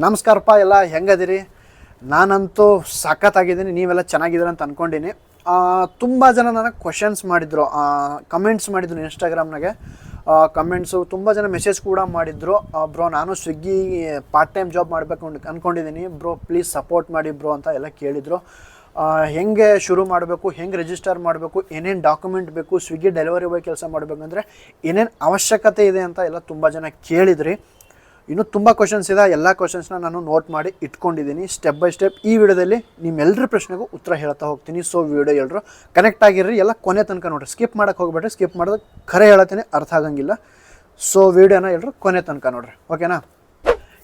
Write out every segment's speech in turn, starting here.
ನಮಸ್ಕಾರಪ್ಪ, ಎಲ್ಲ ಹೆಂಗದಿರಿ? ನಾನಂತೂ ಸಖತ್ತಾಗಿದ್ದೀನಿ, ನೀವೆಲ್ಲ ಚೆನ್ನಾಗಿದ್ದೀರ ಅಂತ ಅಂದ್ಕೊಂಡಿನಿ ತುಂಬ ಜನ ನನಗೆ ಕ್ವಶನ್ಸ್ ಮಾಡಿದ್ರು ಕಮೆಂಟ್ಸ್ ಮಾಡಿದ್ರು ಇನ್ಸ್ಟಾಗ್ರಾಮ್ನಾಗೆ ಕಮೆಂಟ್ಸು ತುಂಬ ಜನ ಮೆಸೇಜ್ ಕೂಡ ಮಾಡಿದ್ರು. ಬ್ರೋ ನಾನು ಸ್ವಿಗ್ಗಿ ಪಾರ್ಟ್ ಟೈಮ್ ಜಾಬ್ ಮಾಡಬೇಕು ಅಂದ್ಕೊಂಡಿದ್ದೀನಿ ಬ್ರೋ ಪ್ಲೀಸ್ ಸಪೋರ್ಟ್ ಮಾಡಿ ಬ್ರೋ ಅಂತ ಎಲ್ಲ ಕೇಳಿದರು. ಹೆಂಗೆ ಶುರು ಮಾಡಬೇಕು, ಹೆಂಗೆ ರಿಜಿಸ್ಟರ್ ಮಾಡಬೇಕು, ಏನೇನು ಡಾಕ್ಯುಮೆಂಟ್ ಬೇಕು ಸ್ವಿಗ್ಗಿ ಡೆಲಿವರಿ ಬಾಯ್ ಕೆಲಸ ಮಾಡಬೇಕಂದ್ರೆ ಏನೇನು ಅವಶ್ಯಕತೆ ಇದೆ ಅಂತ ಎಲ್ಲ ತುಂಬ ಜನ ಕೇಳಿದ್ರಿ. ಇನ್ನೂ ತುಂಬ ಕ್ವಶನ್ಸ್ ಇದೆ. ಎಲ್ಲ ಕ್ವಶನ್ಸ್ನ ನಾನು ನೋಟ್ ಮಾಡಿ ಇಟ್ಕೊಂಡಿದ್ದೀನಿ. ಸ್ಟೆಪ್ ಬೈ ಸ್ಟೆಪ್ ಈ ವಿಡಿಯೋದಲ್ಲಿ ನಿಮ್ಮೆಲ್ಲರ ಪ್ರಶ್ನೆಗೂ ಉತ್ತರ ಹೇಳ್ತಾ ಹೋಗ್ತೀನಿ. ಸೊ ವಿಡಿಯೋ ಎಲ್ಲರೂ ಕನೆಕ್ಟ್ ಆಗಿರ್ರಿ. ಎಲ್ಲ ಕೊನೆ ತನಕ ನೋಡ್ರಿ. ಸ್ಕಿಪ್ ಮಾಡೋಕೆ ಹೋಗ್ಬೇಡ್ರಿ. ಸ್ಕಿಪ್ ಮಾಡೋದು ಖರೆ ಹೇಳತ್ತೀನಿ. ಅರ್ಥ ಆಗಂಗಿಲ್ಲ. ಸೊ ವಿಡಿಯೋನ ಎಲ್ಲರೂ ಕೊನೆ ತನಕ ನೋಡ್ರಿ. ಓಕೆನಾ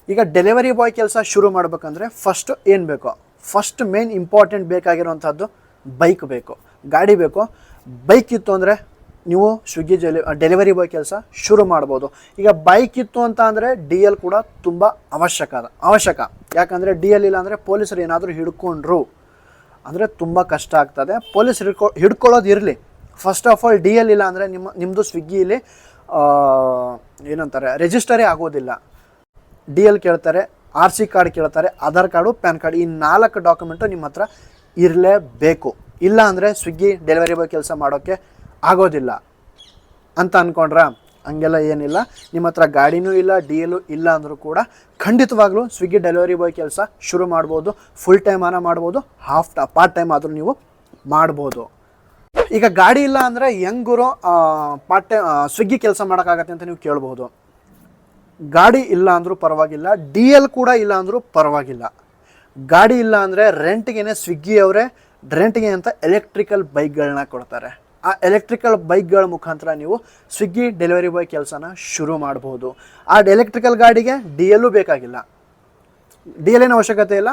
ಈಗ ಡೆಲಿವರಿ ಬಾಯ್ ಕೆಲಸ ಶುರು ಮಾಡಬೇಕಂದ್ರೆ ಫಸ್ಟ್ ಏನು ಬೇಕು? ಫಸ್ಟ್ ಮೇನ್ ಇಂಪಾರ್ಟೆಂಟ್ ಬೇಕಾಗಿರುವಂಥದ್ದು ಬೈಕ್ ಬೇಕು. ಗಾಡಿ ಬೇಕು. ಬೈಕ್ ಇತ್ತು ಅಂದರೆ ನೀವು ಸ್ವಿಗ್ಗಿ ಜೆಲಿ ಡೆಲಿವರಿ ಬಾಯ್ ಕೆಲಸ ಶುರು ಮಾಡ್ಬೋದು. ಈಗ ಬೈಕ್ ಇತ್ತು ಅಂತ ಅಂದರೆ ಡಿ ಎಲ್ ಕೂಡ ತುಂಬ ಅವಶ್ಯಕ ಅವಶ್ಯಕ. ಯಾಕಂದರೆ ಡಿ ಎಲ್ ಇಲ್ಲ ಅಂದರೆ ಪೊಲೀಸರು ಏನಾದರೂ ಹಿಡ್ಕೊಂಡ್ರು ಅಂದರೆ ತುಂಬ ಕಷ್ಟ ಆಗ್ತದೆ. ಪೊಲೀಸ್ ಹಿಡ್ಕೊ ಹಿಡ್ಕೊಳ್ಳೋದು ಇರಲಿ. First of all D L ಇಲ್ಲ ಅಂದರೆ ನಿಮ್ಮ ನಿಮ್ಮದು ಸ್ವಿಗ್ಗಿಯಲ್ಲಿ ಏನಂತಾರೆ ರಿಜಿಸ್ಟರೇ ಆಗೋದಿಲ್ಲ. ಡಿ ಎಲ್ ಕೇಳ್ತಾರೆ ಆರ್ ಸಿ ಕಾರ್ಡ್ ಕೇಳ್ತಾರೆ ಆಧಾರ್ ಕಾರ್ಡು ಪ್ಯಾನ್ ಕಾರ್ಡ್ ಈ ನಾಲ್ಕು ಡಾಕ್ಯುಮೆಂಟು ನಿಮ್ಮ ಹತ್ರ ಇರಲೇಬೇಕು. ಇಲ್ಲ ಅಂದರೆ ಸ್ವಿಗ್ಗಿ ಡೆಲಿವರಿ ಬಾಯ್ ಕೆಲಸ ಮಾಡೋಕ್ಕೆ ಆಗೋದಿಲ್ಲ ಅಂತ ಅಂದ್ಕೊಂಡ್ರ ಹಂಗೆಲ್ಲ ಏನಿಲ್ಲ. ನಿಮ್ಮ ಹತ್ರ ಗಾಡಿನೂ ಇಲ್ಲ ಡಿ ಎಲ್ಲು ಇಲ್ಲ ಅಂದರೂ ಕೂಡ ಖಂಡಿತವಾಗ್ಲೂ ಸ್ವಿಗ್ಗಿ ಡೆಲಿವರಿ ಬಾಯ್ ಕೆಲಸ ಶುರು ಮಾಡ್ಬೋದು. ಫುಲ್ ಟೈಮ್ ಆನ ಮಾಡ್ಬೋದು. ಹಾಫ್ ಪಾರ್ಟ್ ಟೈಮ್ ಆದರೂ ನೀವು ಮಾಡ್ಬೋದು. ಈಗ ಗಾಡಿ ಇಲ್ಲ ಅಂದರೆ ಹೆಂಗುರು ಪಾರ್ಟ್ ಟೈಮ್ ಸ್ವಿಗ್ಗಿ ಕೆಲಸ ಮಾಡೋಕ್ಕಾಗತ್ತೆ ಅಂತ ನೀವು ಕೇಳ್ಬೋದು. ಗಾಡಿ ಇಲ್ಲ ಅಂದರೂ ಪರವಾಗಿಲ್ಲ ಡಿ ಎಲ್ ಕೂಡ ಇಲ್ಲ ಅಂದರೂ ಪರವಾಗಿಲ್ಲ. ಗಾಡಿ ಇಲ್ಲ ಅಂದರೆ ರೆಂಟ್ಗೆ ಸ್ವಿಗ್ಗಿ ಅವರೇ ರೆಂಟ್ಗೆ ಅಂತ ಎಲೆಕ್ಟ್ರಿಕಲ್ ಬೈಕ್ಗಳನ್ನ ಕೊಡ್ತಾರೆ. ಆ ಎಲೆಕ್ಟ್ರಿಕಲ್ ಬೈಕ್ಗಳ ಮುಖಾಂತರ ನೀವು ಸ್ವಿಗ್ಗಿ ಡೆಲಿವರಿ ಬಾಯ್ ಕೆಲಸನ ಶುರು ಮಾಡ್ಬೋದು ಆ ಎಲೆಕ್ಟ್ರಿಕಲ್ ಗಾಡಿಗೆ ಡಿ ಎಲ್ಲೂ ಬೇಕಾಗಿಲ್ಲ. ಡಿ ಎಲ್ ಏನು ಅವಶ್ಯಕತೆ ಇಲ್ಲ.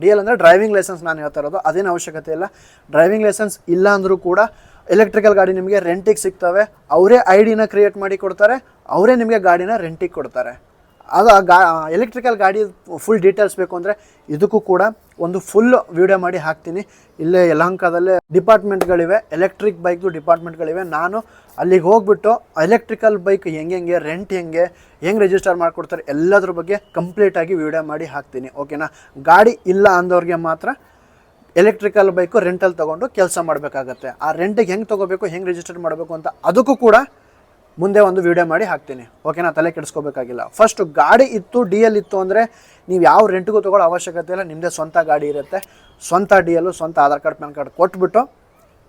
ಡಿ ಎಲ್ ಅಂದರೆ ಡ್ರೈವಿಂಗ್ ಲೈಸೆನ್ಸ್ ನಾನು ಹೇಳ್ತಾ ಇರೋದು. ಅದೇನು ಅವಶ್ಯಕತೆ ಇಲ್ಲ. ಡ್ರೈವಿಂಗ್ ಲೈಸೆನ್ಸ್ ಇಲ್ಲ ಅಂದರೂ ಕೂಡ ಎಲೆಕ್ಟ್ರಿಕಲ್ ಗಾಡಿ ನಿಮಗೆ ರೆಂಟಿಗೆ ಸಿಗ್ತವೆ. ಅವರೇ ಐ ಡಿನ ಕ್ರಿಯೇಟ್ ಮಾಡಿ ಕೊಡ್ತಾರೆ. ಅವರೇ ನಿಮಗೆ ಗಾಡಿನ ರೆಂಟಿಗೆ ಕೊಡ್ತಾರೆ. ಅದು ಗಾ ಎಲೆಕ್ಟ್ರಿಕಲ್ ಗಾಡಿ ಫುಲ್ ಡೀಟೇಲ್ಸ್ ಬೇಕು ಅಂದರೆ ಇದಕ್ಕೂ ಕೂಡ ಒಂದು ಫುಲ್ ವಿಡಿಯೋ ಮಾಡಿ ಹಾಕ್ತೀನಿ. ಇಲ್ಲೇ ಯಲಹಂಕದಲ್ಲೇ ಡಿಪಾರ್ಟ್ಮೆಂಟ್ಗಳಿವೆ ಎಲೆಕ್ಟ್ರಿಕ್ ಬೈಕ್ದು ಡಿಪಾರ್ಟ್ಮೆಂಟ್ಗಳಿವೆ. ನಾನು ಅಲ್ಲಿಗೆ ಹೋಗ್ಬಿಟ್ಟು ಎಲೆಕ್ಟ್ರಿಕಲ್ ಬೈಕ್ ಹೆಂಗೆ ರೆಂಟ್ ಹೆಂಗೆ ಹೆಂಗೆ ರಿಜಿಸ್ಟರ್ ಮಾಡಿಕೊಡ್ತಾರೆ ಎಲ್ಲದ್ರ ಬಗ್ಗೆ ಕಂಪ್ಲೀಟಾಗಿ ವಿಡಿಯೋ ಮಾಡಿ ಹಾಕ್ತೀನಿ. ಓಕೆನಾ ಗಾಡಿ ಇಲ್ಲ ಅಂದವ್ರಿಗೆ ಮಾತ್ರ ಎಲೆಕ್ಟ್ರಿಕಲ್ ಬೈಕು ರೆಂಟಲ್ಲಿ ತೊಗೊಂಡು ಕೆಲಸ ಮಾಡಬೇಕಾಗತ್ತೆ. ಆ ರೆಂಟಿಗೆ ಹೆಂಗೆ ತೊಗೋಬೇಕು, ಹೆಂಗೆ ರಿಜಿಸ್ಟರ್ ಮಾಡಬೇಕು ಅಂತ ಅದಕ್ಕೂ ಕೂಡ ಮುಂದೆ ಒಂದು ವಿಡಿಯೋ ಮಾಡಿ ಹಾಕ್ತೀನಿ. ಓಕೆನಾ ತಲೆ ಕೆಡಿಸ್ಕೋಬೇಕಾಗಿಲ್ಲ. ಫಸ್ಟ್ ಗಾಡಿ ಇತ್ತು ಡಿ ಎಲ್ ಇತ್ತು ಅಂದರೆ ನೀವು ಯಾವ ರೆಂಟ್ಗೂ ತೊಗೊಳ್ಳೋ ಅವಶ್ಯಕತೆ ಇಲ್ಲ ನಿಮ್ಮದೇ ಸ್ವಂತ ಗಾಡಿ ಇರುತ್ತೆ. ಸ್ವಂತ ಡಿ ಎಲ್ಲು ಸ್ವಂತ ಆಧಾರ್ ಕಾರ್ಡ್, ಪ್ಯಾನ್ ಕಾರ್ಡ್ ಕೊಟ್ಬಿಟ್ಟು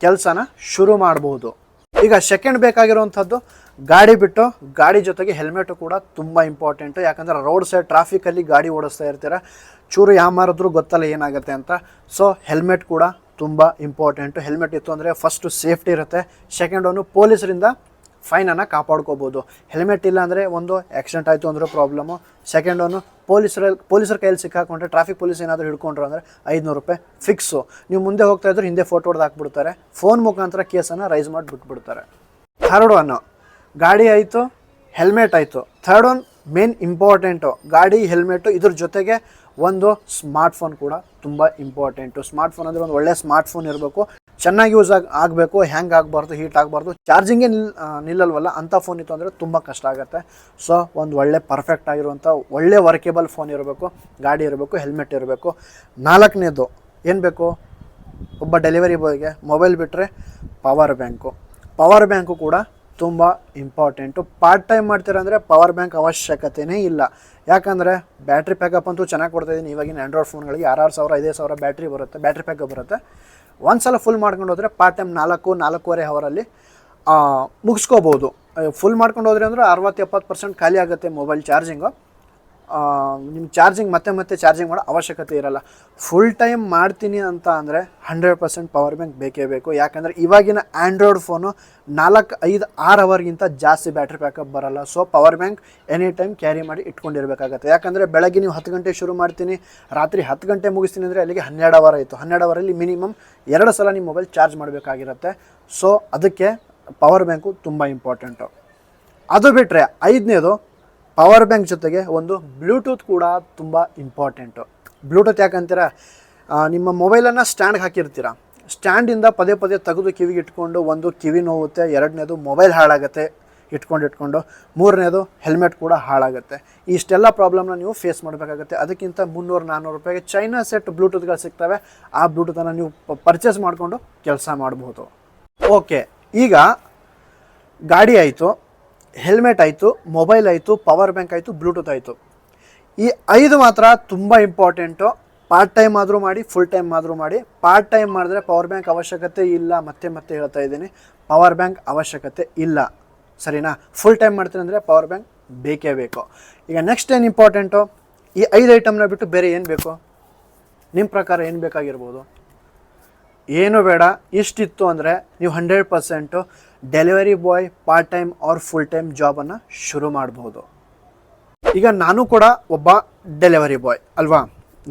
ಕೆಲಸನ ಶುರು ಮಾಡಬಹುದು ಈಗ ಸೆಕೆಂಡ್ ಬೇಕಾಗಿರುವಂಥದ್ದು, ಗಾಡಿ ಬಿಟ್ಟು ಗಾಡಿ ಜೊತೆಗೆ ಹೆಲ್ಮೆಟು ಕೂಡ ತುಂಬ ಇಂಪಾರ್ಟೆಂಟು ಯಾಕಂದರೆ ರೋಡ್ ಸೈಡ್ ಟ್ರಾಫಿಕಲ್ಲಿ ಗಾಡಿ ಓಡಿಸ್ತಾ ಇರ್ತೀರ, ಚೂರು ಯಾಮಾರಿದ್ರು ಗೊತ್ತಲ್ಲ ಏನಾಗುತ್ತೆ ಅಂತ. ಸೊ ಹೆಲ್ಮೆಟ್ ಕೂಡ ತುಂಬ ಇಂಪಾರ್ಟೆಂಟು ಹೆಲ್ಮೆಟ್ ಇತ್ತು ಅಂದರೆ ಫಸ್ಟು ಸೇಫ್ಟಿ ಇರುತ್ತೆ. ಸೆಕೆಂಡ್ ಒಂದು ಪೊಲೀಸರಿಂದ ಫೈನನ್ನು ಕಾಪಾಡ್ಕೋಬೋದು. ಹೆಲ್ಮೆಟ್ ಇಲ್ಲ ಅಂದರೆ ಒಂದು ಆಕ್ಸಿಡೆಂಟ್ ಆಯಿತು ಅಂದ್ರೆ ಪ್ರಾಬ್ಲಮು ಸೆಕೆಂಡ್ ಒನ್ ಪೊಲೀಸರ ಪೊಲೀಸರ ಕೈಯಲ್ಲಿ ಸಿಕ್ಕಾಕೊಂಡ್ರೆ ಟ್ರಾಫಿಕ್ ಪೊಲೀಸ್ ಏನಾದರೂ ಹಿಡ್ಕೊಂಡ್ರು ಅಂದರೆ ಐದುನೂರು ರೂಪಾಯಿ ಫಿಕ್ಸು ನೀವು ಮುಂದೆ ಹೋಗ್ತಾ ಇದ್ರೆ ಹಿಂದೆ ಫೋಟೋ ಹೊಡೆದು ಹಾಕ್ಬಿಡ್ತಾರೆ. ಫೋನ್ ಮುಖಾಂತರ ಕೇಸನ್ನು ರೈಸ್ ಮಾಡಿ ಬಿಟ್ಬಿಡ್ತಾರೆ ಥರ್ಡ್ ಒನ್ ಗಾಡಿ ಆಯಿತು ಹೆಲ್ಮೆಟ್ ಆಯಿತು. ಥರ್ಡ್ ಒನ್ ಮೇನ್ ಇಂಪಾರ್ಟೆಂಟು ಗಾಡಿ ಹೆಲ್ಮೆಟು ಇದ್ರ ಜೊತೆಗೆ ಒಂದು ಸ್ಮಾರ್ಟ್ಫೋನ್ ಕೂಡ ತುಂಬ ಇಂಪಾರ್ಟೆಂಟು ಸ್ಮಾರ್ಟ್ಫೋನ್ ಅಂದರೆ ಒಂದು ಒಳ್ಳೆ ಸ್ಮಾರ್ಟ್ಫೋನ್ ಇರಬೇಕು. ಚೆನ್ನಾಗಿ ಯೂಸ್ ಆಗಿ ಆಗಬೇಕು, ಹ್ಯಾಂಗ್ ಆಗಬಾರ್ದು, ಹೀಟ್ ಆಗಬಾರ್ದು, ಚಾರ್ಜಿಂಗೇ ನಿಲ್ ನಿಲ್ಲಲ್ವಲ್ಲ, ಅಂಥ ಫೋನ್ ಇತ್ತು ಅಂದರೆ ತುಂಬ ಕಷ್ಟ ಆಗುತ್ತೆ. ಸೊ, ಒಂದು ಒಳ್ಳೆ ಪರ್ಫೆಕ್ಟ್ ಆಗಿರುವಂಥ, ಒಳ್ಳೆ ವರ್ಕೇಬಲ್ ಫೋನ್ ಇರಬೇಕು, ಗಾಡಿ ಇರಬೇಕು ಹೆಲ್ಮೆಟ್ ಇರಬೇಕು. ನಾಲ್ಕನೇದು, ಏನು ಬೇಕು? ಒಬ್ಬ ಡೆಲಿವರಿ ಬಾಯ್ಗೆ ಮೊಬೈಲ್ ಬಿಟ್ಟರೆ ಪವರ್ ಬ್ಯಾಂಕು ಪವರ್ ಬ್ಯಾಂಕು ಕೂಡ ತುಂಬ ಇಂಪಾರ್ಟೆಂಟು ಪಾರ್ಟ್ ಟೈಮ್ ಮಾಡ್ತೀರಂದರೆ ಪವರ್ ಬ್ಯಾಂಕ್ ಅವಶ್ಯಕತೆಯೇ ಇಲ್ಲ. ಯಾಕಂದರೆ ಬ್ಯಾಟ್ರಿ ಪ್ಯಾಕಪ್ ಅಂತೂ ಚೆನ್ನಾಗಿ ಕೊಡ್ತಾಯಿದ್ದೀನಿ ಇವಾಗಿನ ಆ್ಯಂಡ್ರಾಯ್ಡ್ ಫೋನ್ಗಳಿಗೆ ಆರು ಸಾವಿರ, ಐದೇ ಸಾವಿರ ಬ್ಯಾಟ್ರಿ ಬರುತ್ತೆ ಬ್ಯಾಟ್ರಿ ಪ್ಯಾಕಪ್ ಬರುತ್ತೆ. ಒಂದು ಸಲ ಫುಲ್ ಮಾಡ್ಕೊಂಡು ಹೋದರೆ ಪಾರ್ಟ್ ಟೈಮ್ ನಾಲ್ಕು, ನಾಲ್ಕೂವರೆ ಅವರಲ್ಲಿ ಮುಗಿಸ್ಕೋಬೋದು. ಫುಲ್ ಮಾಡ್ಕೊಂಡು ಹೋದ್ರೆ ಅಂದರೆ ಅರವತ್ತು ಎಪ್ಪತ್ತು ಪರ್ಸೆಂಟ್ ಖಾಲಿ ಆಗುತ್ತೆ ಮೊಬೈಲ್ ಚಾರ್ಜಿಂಗು ನಿಮ್ಮ ಚಾರ್ಜಿಂಗ್ ಮತ್ತೆ ಮತ್ತೆ ಚಾರ್ಜಿಂಗ್ ಮಾಡೋ ಅವಶ್ಯಕತೆ ಇರಲ್ಲ. ಫುಲ್ ಟೈಮ್ ಮಾಡ್ತೀನಿ ಅಂತ ಅಂದರೆ ಹಂಡ್ರೆಡ್ ಪರ್ಸೆಂಟ್ ಪವರ್ ಬ್ಯಾಂಕ್ ಬೇಕೇ ಬೇಕು. ಯಾಕಂದರೆ ಇವಾಗಿನ ಆ್ಯಂಡ್ರಾಯ್ಡ್ ಫೋನು ನಾಲ್ಕು, ಐದು, ಆರು ಅವರ್ಗಿಂತ ಜಾಸ್ತಿ ಬ್ಯಾಟ್ರಿ ಬ್ಯಾಕಪ್ ಬರಲ್ಲ. So power bank any time carry ಮಾಡಿ ಇಟ್ಕೊಂಡಿರಬೇಕಾಗತ್ತೆ. ಯಾಕಂದರೆ ಬೆಳಗ್ಗೆ ನೀವು ಹತ್ತು ಗಂಟೆ ಶುರು ಮಾಡ್ತೀನಿ, ರಾತ್ರಿ ಹತ್ತು ಗಂಟೆ ಮುಗಿಸ್ತೀನಿ ಅಂದರೆ ಅಲ್ಲಿಗೆ ಹನ್ನೆರಡು ಅವರ್ ಆಯಿತು. ಹನ್ನೆರಡು ಅವರಲ್ಲಿ ಮಿನಿಮಮ್ ಎರಡು ಸಲ ನಿಮ್ಮ ಮೊಬೈಲ್ ಚಾರ್ಜ್ ಮಾಡಬೇಕಾಗಿರುತ್ತೆ. ಸೊ ಅದಕ್ಕೆ ಪವರ್ ಬ್ಯಾಂಕು ತುಂಬ ಇಂಪಾರ್ಟೆಂಟು ಅದು ಬಿಟ್ಟರೆ ಐದನೇದು ಪವರ್ ಬ್ಯಾಂಕ್ ಜೊತೆಗೆ ಒಂದು ಬ್ಲೂಟೂತ್ ಕೂಡ ತುಂಬ ಇಂಪಾರ್ಟೆಂಟು ಬ್ಲೂಟೂತ್ ಯಾಕಂತೀರ ನಿಮ್ಮ ಮೊಬೈಲನ್ನು ಸ್ಟ್ಯಾಂಡ್ಗೆ ಹಾಕಿರ್ತೀರ. ಸ್ಟ್ಯಾಂಡಿಂದ ಪದೇ ಪದೇ ತೆಗೆದು ಕಿವಿಗೆ ಇಟ್ಕೊಂಡು ಒಂದು ಕಿವಿ ನೋವುತ್ತೆ, ಎರಡನೇದು ಮೊಬೈಲ್ ಹಾಳಾಗುತ್ತೆ ಇಟ್ಕೊಂಡು ಇಟ್ಕೊಂಡು, ಮೂರನೇದು ಹೆಲ್ಮೆಟ್ ಕೂಡ ಹಾಳಾಗುತ್ತೆ. ಇಷ್ಟೆಲ್ಲ ಪ್ರಾಬ್ಲಮ್ನ ನೀವು ಫೇಸ್ ಮಾಡಬೇಕಾಗುತ್ತೆ. ಅದಕ್ಕಿಂತ ಮುನ್ನೂರು ನಾನ್ನೂರು ರೂಪಾಯಿಗೆ ಚೈನಾ ಸೆಟ್ ಬ್ಲೂಟೂತ್ಗಳು ಸಿಗ್ತವೆ. ಆ ಬ್ಲೂಟೂತನ್ನು ನೀವು ಪರ್ಚೇಸ್ ಮಾಡಿಕೊಂಡು ಕೆಲಸ ಮಾಡ್ಬೋದು. ಓಕೆ ಈಗ ಗಾಡಿ ಆಯಿತು. ಹೆಲ್ಮೆಟ್ ಆಯಿತು, ಮೊಬೈಲ್ ಆಯಿತು, ಪವರ್ ಬ್ಯಾಂಕ್ ಆಯಿತು, ಬ್ಲೂಟೂತ್ ಆಯಿತು. ಈ ಐದು ಮಾತ್ರ ತುಂಬ ಇಂಪಾರ್ಟೆಂಟು ಪಾರ್ಟ್ ಟೈಮ್ ಆದರೂ ಮಾಡಿ ಫುಲ್ ಟೈಮ್ ಆದರೂ ಮಾಡಿ. ಪಾರ್ಟ್ ಟೈಮ್ ಮಾಡಿದ್ರೆ ಪವರ್ ಬ್ಯಾಂಕ್ ಅವಶ್ಯಕತೆ ಇಲ್ಲ, ಮತ್ತೆ ಮತ್ತೆ ಹೇಳ್ತಾ ಇದ್ದೀನಿ. ಪವರ್ ಬ್ಯಾಂಕ್ ಅವಶ್ಯಕತೆ ಇಲ್ಲ. ಸರಿನಾ? ಫುಲ್ ಟೈಮ್ ಮಾಡ್ತೀನಿ ಅಂದರೆ ಪವರ್ ಬ್ಯಾಂಕ್ ಬೇಕೇ ಬೇಕು. ಈಗ ನೆಕ್ಸ್ಟ್ ಏನು ಇಂಪಾರ್ಟೆಂಟು ಈ ಐದು ಐಟಮ್ನ ಬಿಟ್ಟು ಬೇರೆ ಏನು ಬೇಕು? ನಿಮ್ಮ ಪ್ರಕಾರ ಏನು ಬೇಕಾಗಿರ್ಬೋದು? ಏನು ಬೇಡ. ಇಷ್ಟಿತ್ತು ಅಂದರೆ ನೀವು hundred percent delivery boy part time or full time ಜಾಬನ್ನು ಶುರು ಮಾಡಬಹುದು. ಈಗ ನಾನು ಕೂಡ ಒಬ್ಬ ಡೆಲಿವರಿ ಬಾಯ್, ಅಲ್ವಾ?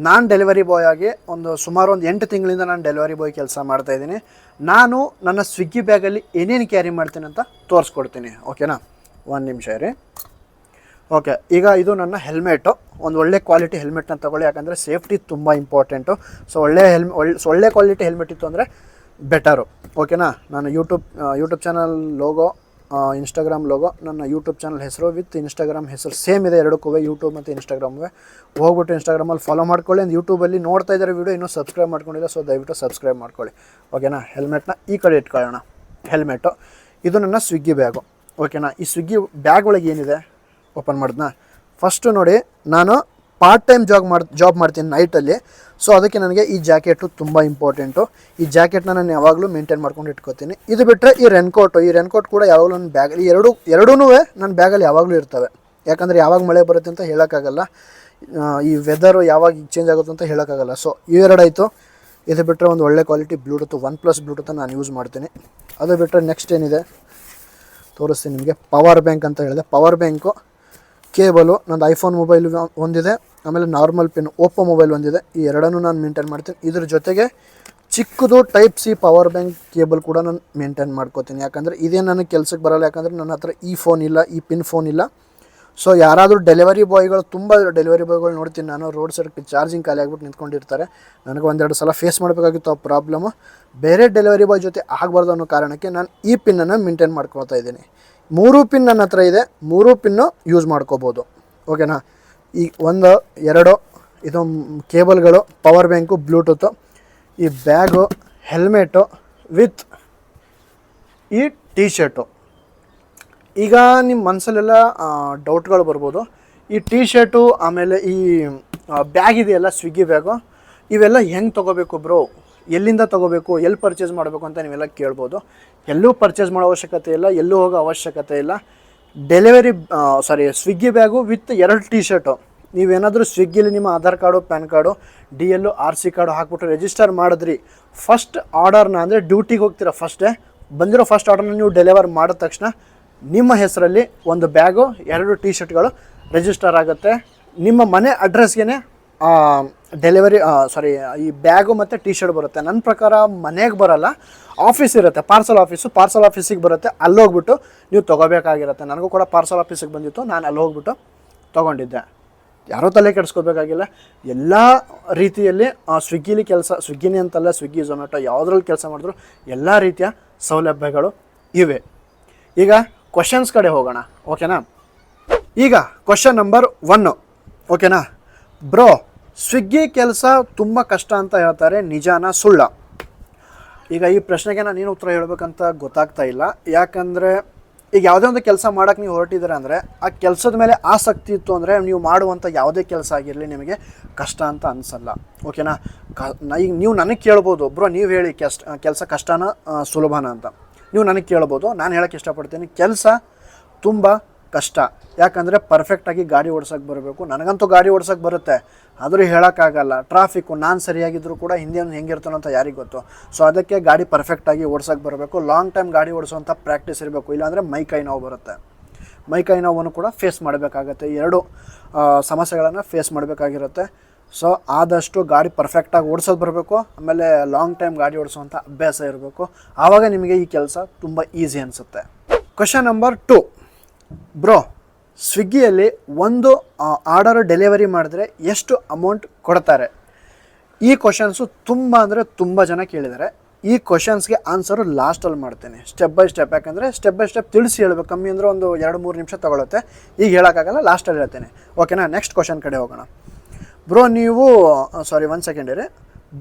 ನಾನು ಡೆಲಿವರಿ ಬಾಯ್ ಆಗಿ ಒಂದು ಸುಮಾರು ಒಂದು ಎಂಟು ತಿಂಗಳಿಂದ ನಾನು ಡೆಲಿವರಿ ಬಾಯ್ ಕೆಲಸ ಮಾಡ್ತಾ ಇದ್ದೀನಿ. ನಾನು ನನ್ನ ಸ್ವಿಗ್ಗಿ ಬ್ಯಾಗಲ್ಲಿ ಏನೇನು ಕ್ಯಾರಿ ಮಾಡ್ತೀನಿ ಅಂತ ತೋರಿಸ್ಕೊಡ್ತೀನಿ. ಓಕೆನಾ ಒಂದು ನಿಮಿಷ ರೀ ಓಕೆ ಈಗ ಇದು ನನ್ನ ಹೆಲ್ಮೆಟು ಒಂದು ಒಳ್ಳೆ ಕ್ವಾಲಿಟಿ ಹೆಲ್ಮೆಟ್ನ ತಗೊಳ್ಳಿ. ಯಾಕಂದರೆ ಸೇಫ್ಟಿ ತುಂಬ ಇಂಪಾರ್ಟೆಂಟು ಸೊ ಒಳ್ಳೆ ಹೆಲ್ಮ್ ಒಳ್ಳೆ ಒಳ್ಳೆ ಕ್ವಾಲಿಟಿ ಹೆಲ್ಮೆಟ್ ಇತ್ತು ಅಂದರೆ ಬೆಟರು. ಓಕೆನಾ? ನಾನು YouTube YouTube channel logo Instagram logo, ನನ್ನ ಯೂಟ್ಯೂಬ್ ಚಾನಲ್ ಹೆಸರು ವಿತ್ ಇನ್ಸ್ಟಾಗ್ರಾಮ್ ಹೆಸರು ಸೇಮ್ ಇದೆ, ಎರಡಕ್ಕೂ ಯೂಟ್ಯೂಬ್ ಮತ್ತು ಇನ್ಸ್ಟಾಗ್ರಾಮ್ಗೆ ಹೋಗ್ಬಿಟ್ಟು ಇನ್ಸ್ಟಾಗ್ರಾಮಲ್ಲಿ ಫಾಲೋ ಮಾಡ್ಕೊಳ್ಳಿ ಅಂತ ಯೂಟ್ಯೂಬಲ್ಲಿ ನೋಡ್ತಾ ಇದ್ದಾರೆ ವೀಡಿಯೋ ಇನ್ನೂ ಸಬ್ಸ್ಕ್ರೈಬ್ ಮಾಡ್ಕೊಂಡಿಲ್ಲ ಸೊ ದಯವಿಟ್ಟು ಸಬ್ಸ್ಕ್ರೈಬ್ ಮಾಡ್ಕೊಳ್ಳಿ. ಓಕೆನಾ? ಹೆಲ್ಮೆಟ್ನ ಈ ಕಡೆ ಇಟ್ಕೊಳ್ಳೋಣ. ಹೆಲ್ಮೆಟು ಇದು ನನ್ನ ಸ್ವಿಗ್ಗಿ ಬ್ಯಾಗು ಓಕೆನಾ? ಈ ಸ್ವಿಗ್ಗಿ ಬ್ಯಾಗ್ ಒಳಗೆ ಏನಿದೆ? ಓಪನ್ ಮಾಡಿದ್ನಾ? ಫಸ್ಟು ನೋಡಿ, ನಾನು ಪಾರ್ಟ್ ಟೈಮ್ ಜಾಬ್ ಮಾಡಿ ಜಾಬ್ ಮಾಡ್ತೀನಿ ನೈಟಲ್ಲಿ ಸೊ ಅದಕ್ಕೆ ನನಗೆ ಈ ಜಾಕೆಟು ತುಂಬ ಇಂಪಾರ್ಟೆಂಟು ಈ ಜಾಕೆಟ್ನ ನಾನು ಯಾವಾಗಲೂ ಮೇಂಟೈನ್ ಮಾಡ್ಕೊಂಡು ಇಟ್ಕೋತೀನಿ. ಇದು ಬಿಟ್ಟರೆ ಈ ರೆನ್ಕೋಟು ಈ ರೆನ್ಕೋಟ್ ಕೂಡ ಯಾವಾಗಲೂ ನನ್ನ ಬ್ಯಾಗಲ್ಲಿ ಎರಡು ಎರಡೂ ನನ್ನ ಬ್ಯಾಗಲ್ಲಿ ಯಾವಾಗಲೂ ಇರ್ತವೆ. ಯಾಕಂದರೆ ಯಾವಾಗ ಮಳೆ ಬರುತ್ತೆ ಅಂತ ಹೇಳೋಕ್ಕಾಗಲ್ಲ. ಈ ವೆದರು ಯಾವಾಗ ಚೇಂಜ್ ಆಗುತ್ತೆ ಅಂತ ಹೇಳೋಕ್ಕಾಗಲ್ಲ. ಸೊ ಇವೆರಡಾಯಿತು ಇದು ಬಿಟ್ಟರೆ ಒಂದು ಒಳ್ಳೆ quality Bluetooth OnePlus Bluetooth ನಾನು ಯೂಸ್ ಮಾಡ್ತೀನಿ. ಅದು ಬಿಟ್ಟರೆ ನೆಕ್ಸ್ಟ್ ಏನಿದೆ? ತೋರಿಸ್ತೀನಿ ನಿಮಗೆ. ಪವರ್ ಬ್ಯಾಂಕ್ ಅಂತ ಹೇಳಿದೆ. ಪವರ್ ಬ್ಯಾಂಕು ಕೇಬಲು, ನಂದು ಐಫೋನ್ ಮೊಬೈಲ್ ಒಂದಿದೆ, ಆಮೇಲೆ ನಾರ್ಮಲ್ ಪಿನ್ ಓಪೋ ಮೊಬೈಲ್ ಒಂದಿದೆ, ಈ ಎರಡನ್ನೂ ನಾನು ಮೇಂಟೈನ್ ಮಾಡ್ತೀನಿ. ಇದ್ರ ಜೊತೆಗೆ ಚಿಕ್ಕದು type C power bank cable ಕೂಡ ನಾನು ಮೇಂಟೈನ್ ಮಾಡ್ಕೋತೀನಿ. ಯಾಕಂದರೆ ಇದೇ ನನಗೆ ಕೆಲಸಕ್ಕೆ ಬರಲ್ಲ. ಯಾಕಂದರೆ ನನ್ನ ಹತ್ರ ಈ ಫೋನ್ ಇಲ್ಲ, ಈ ಪಿನ್ ಫೋನ್ ಇಲ್ಲ. ಸೊ ಯಾರಾದರೂ ಡೆಲಿವರಿ ಬಾಯ್ಗಳು ತುಂಬ ಡೆಲಿವರಿ ಬಾಯ್ಗಳು ನೋಡ್ತೀನಿ ನಾನು. ರೋಡ್ ಸೈಡ್ ಚಾರ್ಜಿಂಗ್ ಖಾಲಿ ಆಗ್ಬಿಟ್ಟು ನಿಂತ್ಕೊಂಡಿರ್ತಾರೆ. ನನಗೆ ಒಂದೆರಡು ಸಲ ಫೇಸ್ ಮಾಡಬೇಕಾಗಿತ್ತು ಆ ಪ್ರಾಬ್ಲಮ್ಮು ಬೇರೆ ಡೆಲಿವರಿ ಬಾಯ್ ಜೊತೆ ಆಗಬಾರ್ದು ಅನ್ನೋ ಕಾರಣಕ್ಕೆ ನಾನು ಈ ಪಿನ್ನನ್ನು ಮೇಂಟೈನ್ ಮಾಡ್ಕೊಳ್ತಾ ಇದ್ದೀನಿ. ಮೂರು ಪಿನ್ ನನ್ನ ಹತ್ರ ಇದೆ. ಮೂರು ಪಿನ್ನು ಯೂಸ್ ಮಾಡ್ಕೋಬೋದು. ಓಕೆನಾ ಈ ಒಂದು, ಎರಡು, ಇದು ಕೇಬಲ್ಗಳು ಪವರ್ ಬ್ಯಾಂಕು ಬ್ಲೂಟೂತು ಈ ಬ್ಯಾಗು ಹೆಲ್ಮೆಟು ವಿತ್ ಈ ಟಿ ಶರ್ಟು ಈಗ ನಿಮ್ಮ ಮನಸ್ಸಲ್ಲೆಲ್ಲ ಡೌಟ್ಗಳು ಬರ್ಬೋದು. ಈ ಟೀ ಶರ್ಟು ಆಮೇಲೆ ಈ ಬ್ಯಾಗ್ ಇದೆಯಲ್ಲ ಸ್ವಿಗ್ಗಿ ಬ್ಯಾಗು ಇವೆಲ್ಲ ಹೆಂಗೆ ತೊಗೋಬೇಕು ಬ್ರೋ ಎಲ್ಲಿಂದ ತಗೋಬೇಕು, ಎಲ್ಲಿ ಪರ್ಚೇಸ್ ಮಾಡಬೇಕು ಅಂತ ನೀವೆಲ್ಲ ಕೇಳ್ಬೋದು. ಎಲ್ಲೂ ಪರ್ಚೇಸ್ ಮಾಡೋ ಅವಶ್ಯಕತೆ ಇಲ್ಲ, ಎಲ್ಲೂ ಹೋಗೋ ಅವಶ್ಯಕತೆ ಇಲ್ಲ. Delivery sorry Swiggy bag with ಎರಡು ಟೀ ಶರ್ಟು ನೀವೇನಾದರೂ ಸ್ವಿಗ್ಗಿಲಿ ನಿಮ್ಮ Aadhaar card PAN card D L R C card ಹಾಕ್ಬಿಟ್ಟು ರಿಜಿಸ್ಟರ್ ಮಾಡಿದ್ರಿ. ಫಸ್ಟ್ ಆರ್ಡರ್ನ ಅಂದರೆ ಡ್ಯೂಟಿಗೆ ಹೋಗ್ತೀರಾ ಫಸ್ಟೇ ಬಂದಿರೋ ಫಸ್ಟ್ ಆರ್ಡರ್ನ ನೀವು ಡೆಲಿವರ್ ಮಾಡಿದ ತಕ್ಷಣ ನಿಮ್ಮ ಹೆಸರಲ್ಲಿ ಒಂದು ಬ್ಯಾಗು ಎರಡು ಟೀ ಶರ್ಟ್ಗಳು ರಿಜಿಸ್ಟರ್ ಆಗುತ್ತೆ. ನಿಮ್ಮ ಮನೆ ಅಡ್ರೆಸ್ಗೆ ಡೆಲಿವರಿ ಸಾರಿ ಈ ಬ್ಯಾಗು ಮತ್ತು ಟೀ ಶರ್ಟ್ ಬರುತ್ತೆ. ನನ್ನ ಪ್ರಕಾರ ಮನೆಗೆ ಬರಲ್ಲ ಆಫೀಸ್ ಇರುತ್ತೆ ಪಾರ್ಸಲ್ ಆಫೀಸು ಪಾರ್ಸಲ್ ಆಫೀಸಿಗೆ ಬರುತ್ತೆ, ಅಲ್ಲಿ ಹೋಗ್ಬಿಟ್ಟು ನೀವು ತೊಗೋಬೇಕಾಗಿರುತ್ತೆ. ನನಗೂ ಕೂಡ ಪಾರ್ಸಲ್ ಆಫೀಸಿಗೆ ಬಂದಿತ್ತು, ನಾನು ಅಲ್ಲಿ ಹೋಗ್ಬಿಟ್ಟು ತೊಗೊಂಡಿದ್ದೆ. ಯಾರೋ ತಲೆ ಕೆಡಿಸ್ಕೋಬೇಕಾಗಿಲ್ಲ. ಎಲ್ಲ ರೀತಿಯಲ್ಲಿ ಸ್ವಿಗ್ಗಿಲಿ ಕೆಲಸ ಸ್ವಿಗ್ಗಿನಿ ಅಂತಲ್ಲ ಸ್ವಿಗ್ಗಿ ಝೊಮ್ಯಾಟೊ ಯಾವುದ್ರಲ್ಲಿ ಕೆಲಸ ಮಾಡಿದ್ರು, ಎಲ್ಲ ರೀತಿಯ ಸೌಲಭ್ಯಗಳು ಇವೆ. ಈಗ ಕ್ವಶನ್ಸ್ ಕಡೆ ಹೋಗೋಣ, ಓಕೆನಾ? ಈಗ ಕ್ವಶನ್ ನಂಬರ್ ಒನ್ನು ಓಕೆನಾ? ಬ್ರೋ ಸ್ವಿಗ್ಗಿ ಕೆಲಸ ತುಂಬ ಕಷ್ಟ ಅಂತ ಹೇಳ್ತಾರೆ, ನಿಜಾನ ಸುಳ್ಳ. ಈಗ ಈ ಪ್ರಶ್ನೆಗೆ ನಾನು ಉತ್ತರ ಹೇಳಬೇಕಂತ ಗೊತ್ತಾಗ್ತಾ ಇಲ್ಲ. ಯಾಕಂದರೆ ಈಗ ಯಾವುದೇ ಒಂದು ಕೆಲಸ ಮಾಡೋಕ್ಕೆ ನೀವು ಹೊರಟಿದ್ದೀರ ಅಂದರೆ, ಆ ಕೆಲಸದ ಮೇಲೆ ಆಸಕ್ತಿ ಇತ್ತು ಅಂದರೆ ನೀವು ಮಾಡುವಂಥ ಯಾವುದೇ ಕೆಲಸ ಆಗಿರಲಿ ನಿಮಗೆ ಕಷ್ಟ ಅಂತ ಅನಿಸಲ್ಲ. ಓಕೆನಾ? ಕ ಈಗ ನೀವು ನನಗೆ ಕೇಳ್ಬೋದು ಒಬ್ಬರು ನೀವು ಹೇಳಿ ಕೆಸ್ಟ್ ಕೆಲಸ ಕಷ್ಟನ ಸುಲಭನ ಅಂತ. ನೀವು ನನಗೆ ಕೇಳ್ಬೋದು, ನಾನು ಹೇಳೋಕ್ಕೆ ಇಷ್ಟಪಡ್ತೀನಿ. ಕೆಲಸ ತುಂಬ ಕಷ್ಟ. ಯಾಕಂದರೆ ಪರ್ಫೆಕ್ಟಾಗಿ ಗಾಡಿ ಓಡ್ಸೋಕೆ ಬರಬೇಕು. ನನಗಂತೂ ಗಾಡಿ ಓಡ್ಸೋಕೆ ಬರುತ್ತೆ. ಆದರೂ ಹೇಳೋಕ್ಕಾಗಲ್ಲ. ಟ್ರಾಫಿಕ್ಕು ನಾನು ಸರಿಯಾಗಿದ್ದರೂ ಕೂಡ ಹಿಂದೆ ಹೆಂಗಿರ್ತಾನೋ ಅಂತ ಯಾರಿಗೆ ಗೊತ್ತು. ಸೊ ಅದಕ್ಕೆ ಗಾಡಿ ಪರ್ಫೆಕ್ಟಾಗಿ ಓಡ್ಸೋಕೆ ಬರಬೇಕು. ಲಾಂಗ್ ಟೈಮ್ ಗಾಡಿ ಓಡಿಸುವಂಥ ಪ್ರಾಕ್ಟೀಸ್ ಇರಬೇಕು. ಇಲ್ಲಾಂದರೆ ಮೈ ಕೈ ನೋವು ಬರುತ್ತೆ. ಮೈ ಕೈ ನೋವನ್ನು ಕೂಡ ಫೇಸ್ ಮಾಡಬೇಕಾಗತ್ತೆ. ಎರಡು ಸಮಸ್ಯೆಗಳನ್ನು ಫೇಸ್ ಮಾಡಬೇಕಾಗಿರುತ್ತೆ. ಸೊ ಆದಷ್ಟು ಗಾಡಿ ಪರ್ಫೆಕ್ಟಾಗಿ ಓಡಿಸೋದು ಬರಬೇಕು. ಆಮೇಲೆ ಲಾಂಗ್ ಟೈಮ್ ಗಾಡಿ ಓಡಿಸುವಂಥ ಅಭ್ಯಾಸ ಇರಬೇಕು. ಆವಾಗ ನಿಮಗೆ ಈ ಕೆಲಸ ತುಂಬ ಈಸಿ ಅನಿಸುತ್ತೆ. ಕ್ವಶನ್ ನಂಬರ್ ಟು ಬ್ರೋ, ಸ್ವಿಗ್ಗಿಯಲ್ಲಿ ಒಂದು ಆರ್ಡರ್ ಡೆಲಿವರಿ ಮಾಡಿದ್ರೆ ಎಷ್ಟು ಅಮೌಂಟ್ ಕೊಡ್ತಾರೆ? ಈ ಕ್ವಶನ್ಸು ತುಂಬ ಅಂದರೆ ತುಂಬ ಜನ ಕೇಳಿದ್ದಾರೆ ಈ ಕ್ವಶನ್ಸ್ಗೆ ಆನ್ಸರು ಲಾಸ್ಟಲ್ಲಿ ಮಾಡ್ತೇನೆ. ಸ್ಟೆಪ್ ಬೈ ಸ್ಟೆಪ್ ಯಾಕಂದರೆ ಸ್ಟೆಪ್ ಬೈ ಸ್ಟೆಪ್ ತಿಳಿಸಿ ಹೇಳ್ಬೇಕು. ಕಮ್ಮಿ ಅಂದರೆ ಒಂದು ಎರಡು, ಮೂರು ನಿಮಿಷ ತೊಗೊಳುತ್ತೆ. ಈಗ ಹೇಳೋಕ್ಕಾಗಲ್ಲ ಲಾಸ್ಟಲ್ಲಿ ಹೇಳ್ತೇನೆ. ಓಕೆನಾ ನೆಕ್ಸ್ಟ್ ಕ್ವಶನ್ ಕಡೆ ಹೋಗೋಣ. ಬ್ರೋ, ನೀವು ಸಾರಿ ಒನ್ ಸೆಕೆಂಡ್ ಇರಿ.